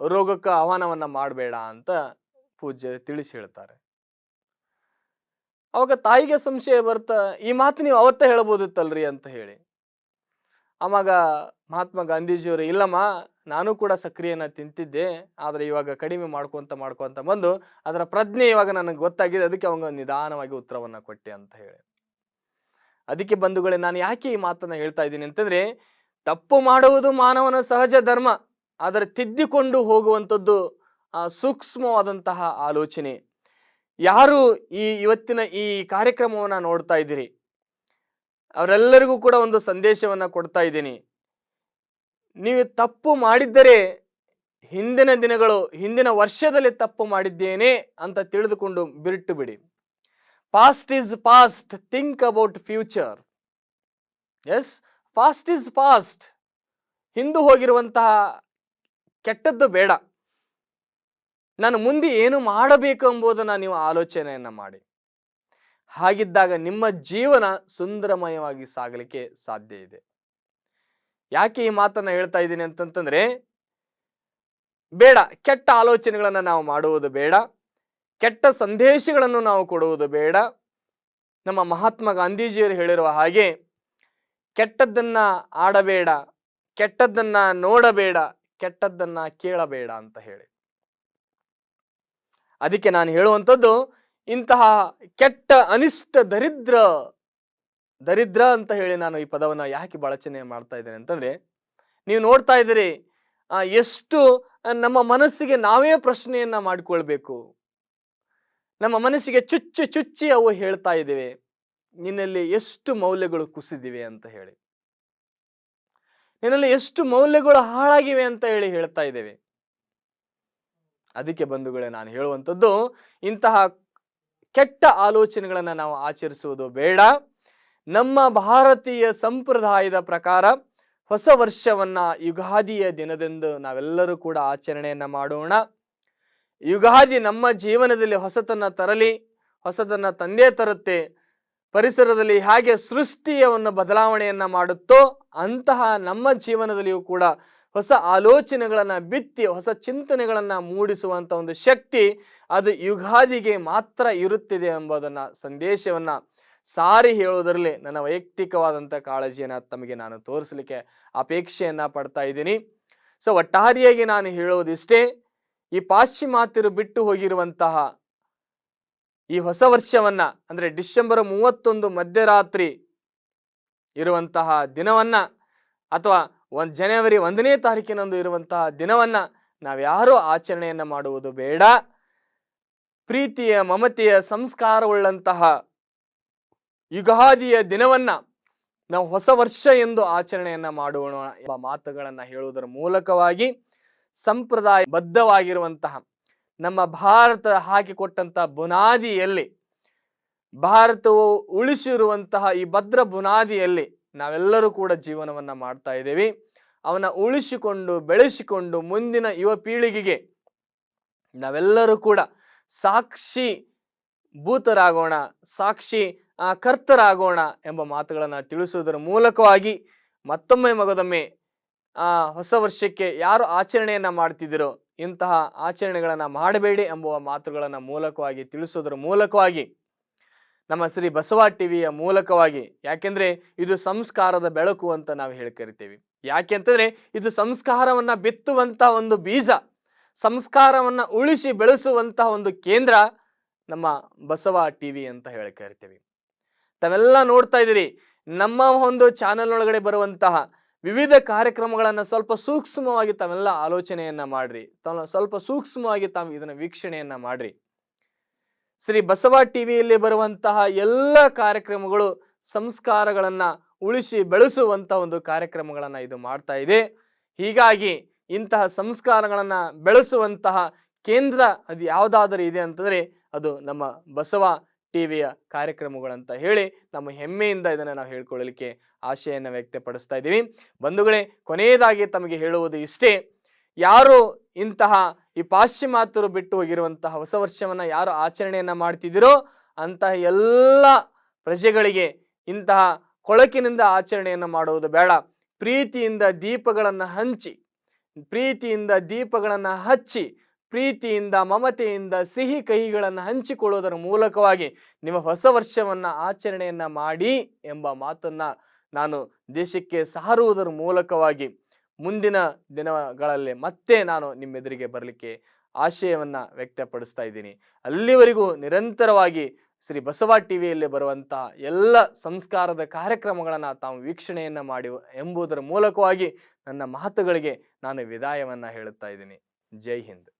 ರೋಗಕ್ಕೆ ಆಹ್ವಾನವನ್ನು ಮಾಡಬೇಡ ಅಂತ ಪೂಜ್ಯ ತಿಳಿಸಿ ಹೇಳ್ತಾರೆ. ಅವಾಗ ತಾಯಿಗೆ ಸಂಶಯ ಬರ್ತಾ, ಈ ಮಾತು ನೀವು ಅವತ್ತೇ ಹೇಳ್ಬೋದಿತ್ತಲ್ರಿ ಅಂತ ಹೇಳಿ. ಆವಾಗ ಮಹಾತ್ಮ ಗಾಂಧೀಜಿಯವರು, ಇಲ್ಲಮ್ಮ ನಾನು ಕೂಡ ಸಕ್ರಿಯನ ತಿಂತಿದ್ದೆ. ಆದರೆ ಇವಾಗ ಕಡಿಮೆ ಮಾಡ್ಕೊಂತ ಮಾಡ್ಕೊಂತ ಬಂದು ಅದರ ಪ್ರಜ್ಞೆ ಇವಾಗ ನನಗೆ ಗೊತ್ತಾಗಿದೆ. ಅದಕ್ಕೆ ಅವಂಗ ನಿಧಾನವಾಗಿ ಉತ್ತರವನ್ನು ಕೊಟ್ಟೆ ಅಂತ ಹೇಳಿ. ಅದಕ್ಕೆ ಬಂಧುಗಳೇ, ನಾನು ಯಾಕೆ ಈ ಮಾತನ್ನು ಹೇಳ್ತಾ ಇದ್ದೀನಿ ಅಂತಂದ್ರೆ, ತಪ್ಪು ಮಾಡುವುದು ಮಾನವನ ಸಹಜ ಧರ್ಮ. ಆದರೆ ತಿದ್ದಿಕೊಂಡು ಹೋಗುವಂಥದ್ದು ಸೂಕ್ಷ್ಮವಾದಂತಹ ಆಲೋಚನೆ. ಯಾರು ಈ ಇವತ್ತಿನ ಈ ಕಾರ್ಯಕ್ರಮವನ್ನು ನೋಡ್ತಾ ಇದ್ದೀರಿ, ಅವರೆಲ್ಲರಿಗೂ ಕೂಡ ಒಂದು ಸಂದೇಶವನ್ನು ಕೊಡ್ತಾ ಇದ್ದೀನಿ. ನೀವು ತಪ್ಪು ಮಾಡಿದ್ದರೆ ಹಿಂದಿನ ದಿನಗಳು, ಹಿಂದಿನ ವರ್ಷದಲ್ಲಿ ತಪ್ಪು ಮಾಡಿದ್ದೇನೆ ಅಂತ ತಿಳಿದುಕೊಂಡು ಬಿಟ್ಟು ಬಿಡಿ. Past is past think about future yes past is past Hindu ಹೋಗಿರುವಂತಹ ಕೆಟ್ಟದ್ದು ಬೇಡ. ನಾನು ಮುಂದೆ ಏನು ಮಾಡಬೇಕು ಎಂಬುದನ್ನು ನೀವು ಆಲೋಚನೆಯನ್ನು ಮಾಡಿ. ಹಾಗಿದ್ದಾಗ ನಿಮ್ಮ ಜೀವನ ಸುಂದರಮಯವಾಗಿ ಸಾಗಲಿಕ್ಕೆ ಸಾಧ್ಯ ಇದೆ. ಯಾಕೆ ಈ ಮಾತನ್ನ ಹೇಳ್ತಾ ಇದ್ದೀನಿ ಅಂತಂತಂದ್ರೆ, ಬೇಡ, ಕೆಟ್ಟ ಆಲೋಚನೆಗಳನ್ನು ನಾವು ಮಾಡುವುದು ಬೇಡ, ಕೆಟ್ಟ ಸಂದೇಶಗಳನ್ನು ನಾವು ಕೊಡುವುದು ಬೇಡ. ನಮ್ಮ ಮಹಾತ್ಮ ಗಾಂಧೀಜಿಯವರು ಹೇಳಿರುವ ಹಾಗೆ, ಕೆಟ್ಟದ್ದನ್ನ ಆಡಬೇಡ, ಕೆಟ್ಟದ್ದನ್ನ ನೋಡಬೇಡ, ಕೆಟ್ಟದ್ದನ್ನ ಕೇಳಬೇಡ ಅಂತ ಹೇಳಿ. ಅದಕ್ಕೆ ನಾನು ಹೇಳುವಂಥದ್ದು, ಇಂತಹ ಕೆಟ್ಟ ಅನಿಷ್ಟ ದರಿದ್ರ ದರಿದ್ರ ಅಂತ ಹೇಳಿ ನಾನು ಈ ಪದವನ್ನು ಯಾಕೆ ಬಳಚನೆ ಮಾಡ್ತಾ ಇದ್ದೇನೆ ಅಂತಂದರೆ, ನೀವು ನೋಡ್ತಾ ಇದ್ದೀರಿ ಎಷ್ಟು ನಮ್ಮ ಮನಸ್ಸಿಗೆ ನಾವೇ ಪ್ರಶ್ನೆಯನ್ನು ಮಾಡಿಕೊಳ್ಬೇಕು. ನಮ್ಮ ಮನಸ್ಸಿಗೆ ಚುಚ್ಚಿ ಚುಚ್ಚಿ ಅವು ಹೇಳ್ತಾ ಇದ್ದೇವೆ. ನಿನ್ನಲ್ಲಿ ಎಷ್ಟು ಮೌಲ್ಯಗಳು ಕುಸಿದಿವೆ ಅಂತ ಹೇಳಿ. ನಿನ್ನಲ್ಲಿ ಎಷ್ಟು ಮೌಲ್ಯಗಳು ಹಾಳಾಗಿವೆ ಅಂತ ಹೇಳಿ ಹೇಳ್ತಾ ಇದ್ದೇವೆ. ಅದಕ್ಕೆ ಬಂಧುಗಳೇ, ನಾನು ಹೇಳುವಂಥದ್ದು, ಇಂತಹ ಕೆಟ್ಟ ಆಲೋಚನೆಗಳನ್ನು ನಾವು ಆಚರಿಸುವುದು ಬೇಡ. ನಮ್ಮ ಭಾರತೀಯ ಸಂಪ್ರದಾಯದ ಪ್ರಕಾರ ಹೊಸ ವರ್ಷವನ್ನ ಯುಗಾದಿಯ ದಿನದಂದು ನಾವೆಲ್ಲರೂ ಕೂಡ ಆಚರಣೆಯನ್ನ ಮಾಡೋಣ. ಯುಗಾದಿ ನಮ್ಮ ಜೀವನದಲ್ಲಿ ಹೊಸತನ್ನ ತರಲಿ, ಹೊಸತನ್ನ ತಂದೇ ತರುತ್ತೆ, ಪರಿಸರದಲ್ಲಿ ಹೇಗೆ ಸೃಷ್ಟಿಯ ಒಂದು ಬದಲಾವಣೆಯನ್ನ ಮಾಡುತ್ತೋ ಅಂತಹ ನಮ್ಮ ಜೀವನದಲ್ಲಿಯೂ ಕೂಡ ಹೊಸ ಆಲೋಚನೆಗಳನ್ನ ಬಿತ್ತಿ, ಹೊಸ ಚಿಂತನೆಗಳನ್ನ ಮೂಡಿಸುವಂತ ಒಂದು ಶಕ್ತಿ ಅದು ಯುಗಾದಿಗೆ ಮಾತ್ರ ಇರುತ್ತಿದೆ ಎಂಬುದನ್ನ ಸಂದೇಶವನ್ನ ಸಾರಿ ಹೇಳುವುದರಲ್ಲಿ ನನ್ನ ವೈಯಕ್ತಿಕವಾದಂಥ ಕಾಳಜಿಯನ್ನು ತಮಗೆ ನಾನು ತೋರಿಸಲಿಕ್ಕೆ ಅಪೇಕ್ಷೆಯನ್ನು ಪಡ್ತಾ ಇದ್ದೀನಿ. ಸೊ, ಒಟ್ಟಾರಿಯಾಗಿ ನಾನು ಹೇಳುವುದಿಷ್ಟೇ, ಈ ಪಾಶ್ಚಿಮಾತ್ಯರು ಬಿಟ್ಟು ಹೋಗಿರುವಂತಹ ಈ ಹೊಸ ವರ್ಷವನ್ನ, ಅಂದರೆ ಡಿಸೆಂಬರ್ ಮೂವತ್ತೊಂದು ಮಧ್ಯರಾತ್ರಿ ಇರುವಂತಹ ದಿನವನ್ನ, ಅಥವಾ ಒಂದು ಜನವರಿ ಒಂದನೇ ತಾರೀಕಿನಂದು ಇರುವಂತಹ ದಿನವನ್ನ ನಾವ್ಯಾರೂ ಆಚರಣೆಯನ್ನು ಮಾಡುವುದು ಬೇಡ. ಪ್ರೀತಿಯ, ಮಮತೆಯ, ಸಂಸ್ಕಾರವುಳ್ಳಂತಹ ಯುಗಾದಿಯ ದಿನವನ್ನ ನಾವು ಹೊಸ ವರ್ಷ ಎಂದು ಆಚರಣೆಯನ್ನು ಮಾಡೋಣ ಎಂಬ ಮಾತುಗಳನ್ನು ಹೇಳುವುದರ ಮೂಲಕವಾಗಿ ಸಂಪ್ರದಾಯ ಬದ್ಧವಾಗಿರುವಂತಹ ನಮ್ಮ ಭಾರತ ಹಾಕಿಕೊಟ್ಟಂತಹ ಬುನಾದಿಯಲ್ಲಿ, ಭಾರತವು ಉಳಿಸಿರುವಂತಹ ಈ ಭದ್ರ ಬುನಾದಿಯಲ್ಲಿ ನಾವೆಲ್ಲರೂ ಕೂಡ ಜೀವನವನ್ನ ಮಾಡ್ತಾ ಇದ್ದೇವೆ. ಅವನ ಉಳಿಸಿಕೊಂಡು, ಬೆಳೆಸಿಕೊಂಡು ಮುಂದಿನ ಯುವ ಪೀಳಿಗೆಗೆ ನಾವೆಲ್ಲರೂ ಕೂಡ ಸಾಕ್ಷಿ ಭೂತರಾಗೋಣ, ಸಾಕ್ಷಿ ಕರ್ತರಾಗೋಣ ಎಂಬ ಮಾತುಗಳನ್ನು ತಿಳಿಸುವುದರ ಮೂಲಕವಾಗಿ ಮತ್ತೊಮ್ಮೆ ಮಗದೊಮ್ಮೆ ಹೊಸ ವರ್ಷಕ್ಕೆ ಯಾರು ಆಚರಣೆಯನ್ನು ಮಾಡ್ತಿದ್ದೀರೋ ಇಂತಹ ಆಚರಣೆಗಳನ್ನು ಮಾಡಬೇಡಿ ಎಂಬುವ ಮಾತುಗಳನ್ನು ಮೂಲಕವಾಗಿ ತಿಳಿಸುವುದರ ಮೂಲಕವಾಗಿ ನಮ್ಮ ಶ್ರೀ ಬಸವ ಟಿವಿಯ ಮೂಲಕವಾಗಿ, ಯಾಕೆಂದ್ರೆ ಇದು ಸಂಸ್ಕಾರದ ಬೆಳಕು ಅಂತ ನಾವು ಹೇಳಿ ಕರಿತೇವೆ ಯಾಕೆ ಅಂತಂದರೆ ಇದು ಸಂಸ್ಕಾರವನ್ನ ಬಿತ್ತುವಂಥ ಒಂದು ಬೀಜ, ಸಂಸ್ಕಾರವನ್ನ ಉಳಿಸಿ ಬೆಳೆಸುವಂತಹ ಒಂದು ಕೇಂದ್ರ ನಮ್ಮ ಬಸವ ಟಿವಿ ಅಂತ ಹೇಳಿ ಕರಿತೇವೆ ತಾವೆಲ್ಲ ನೋಡ್ತಾ ಇದ್ದೀರಿ. ನಮ್ಮ ಒಂದು ಚಾನೆಲ್ ಒಳಗಡೆ ಬರುವಂತಹ ವಿವಿಧ ಕಾರ್ಯಕ್ರಮಗಳನ್ನು ಸ್ವಲ್ಪ ಸೂಕ್ಷ್ಮವಾಗಿ ತಾವೆಲ್ಲ ಆಲೋಚನೆಯನ್ನ ಮಾಡ್ರಿ. ಸ್ವಲ್ಪ ಸೂಕ್ಷ್ಮವಾಗಿ ತಾವು ಇದನ್ನ ವೀಕ್ಷಣೆಯನ್ನ ಮಾಡ್ರಿ. ಶ್ರೀ ಬಸವ ಟಿವಿಯಲ್ಲಿ ಬರುವಂತಹ ಎಲ್ಲ ಕಾರ್ಯಕ್ರಮಗಳು ಸಂಸ್ಕಾರಗಳನ್ನ ಉಳಿಸಿ ಬೆಳೆಸುವಂತಹ ಒಂದು ಕಾರ್ಯಕ್ರಮಗಳನ್ನ ಇದು ಮಾಡ್ತಾ ಇದೆ. ಹೀಗಾಗಿ ಇಂತಹ ಸಂಸ್ಕಾರಗಳನ್ನ ಬೆಳೆಸುವಂತಹ ಕೇಂದ್ರ ಅದು ಯಾವುದಾದರೂ ಇದೆ ಅಂತಂದ್ರೆ ಅದು ನಮ್ಮ ಬಸವ ಟಿವಿಯ ಕಾರ್ಯಕ್ರಮಗಳಂತ ಹೇಳಿ ನಮ್ಮ ಹೆಮ್ಮೆಯಿಂದ ಇದನ್ನು ನಾವು ಹೇಳ್ಕೊಳ್ಳಲಿಕ್ಕೆ ಆಶೆಯನ್ನು ವ್ಯಕ್ತಪಡಿಸ್ತಾ ಇದ್ದೀವಿ. ಬಂಧುಗಳೇ, ಕೊನೆಯದಾಗಿ ತಮಗೆ ಹೇಳುವುದು ಇಷ್ಟೇ. ಯಾರು ಇಂತಹ ಈ ಪಾಶ್ಚಿಮಾತ್ಯರು ಬಿಟ್ಟು ಹೋಗಿರುವಂತಹ ಹೊಸ ವರ್ಷವನ್ನು ಯಾರು ಆಚರಣೆಯನ್ನು ಮಾಡ್ತಿದ್ದೀರೋ ಅಂತಹ ಎಲ್ಲ ಪ್ರಜೆಗಳಿಗೆ ಇಂತಹ ಕೊಳಕಿನಿಂದ ಆಚರಣೆಯನ್ನು ಮಾಡುವುದು ಬೇಡ. ಪ್ರೀತಿಯಿಂದ ದೀಪಗಳನ್ನು ಹಂಚಿ, ಪ್ರೀತಿಯಿಂದ ದೀಪಗಳನ್ನು ಹಚ್ಚಿ ಪ್ರೀತಿಯಿಂದ, ಮಮತೆಯಿಂದ ಸಿಹಿ ಕಹಿಗಳನ್ನು ಹಂಚಿಕೊಳ್ಳುವುದರ ಮೂಲಕವಾಗಿ ನಿಮ್ಮ ಹೊಸ ವರ್ಷವನ್ನು ಆಚರಣೆಯನ್ನು ಮಾಡಿ ಎಂಬ ಮಾತನ್ನು ನಾನು ದೇಶಕ್ಕೆ ಸಾರುವುದರ ಮೂಲಕವಾಗಿ ಮುಂದಿನ ದಿನಗಳಲ್ಲಿ ಮತ್ತೆ ನಾನು ನಿಮ್ಮೆದುರಿಗೆ ಬರಲಿಕ್ಕೆ ಆಶಯವನ್ನು ವ್ಯಕ್ತಪಡಿಸ್ತಾ ಇದ್ದೀನಿ. ಅಲ್ಲಿವರೆಗೂ ನಿರಂತರವಾಗಿ ಶ್ರೀ ಬಸವ ಟಿವಿಯಲ್ಲಿ ಬರುವಂತಹ ಎಲ್ಲ ಸಂಸ್ಕಾರದ ಕಾರ್ಯಕ್ರಮಗಳನ್ನು ತಾವು ವೀಕ್ಷಣೆಯನ್ನು ಮಾಡಿ ಎಂಬುದರ ಮೂಲಕವಾಗಿ ನನ್ನ ಮಾತುಗಳಿಗೆ ನಾನು ವಿದಾಯವನ್ನು ಹೇಳುತ್ತಾ ಇದ್ದೀನಿ. ಜೈ ಹಿಂದ್.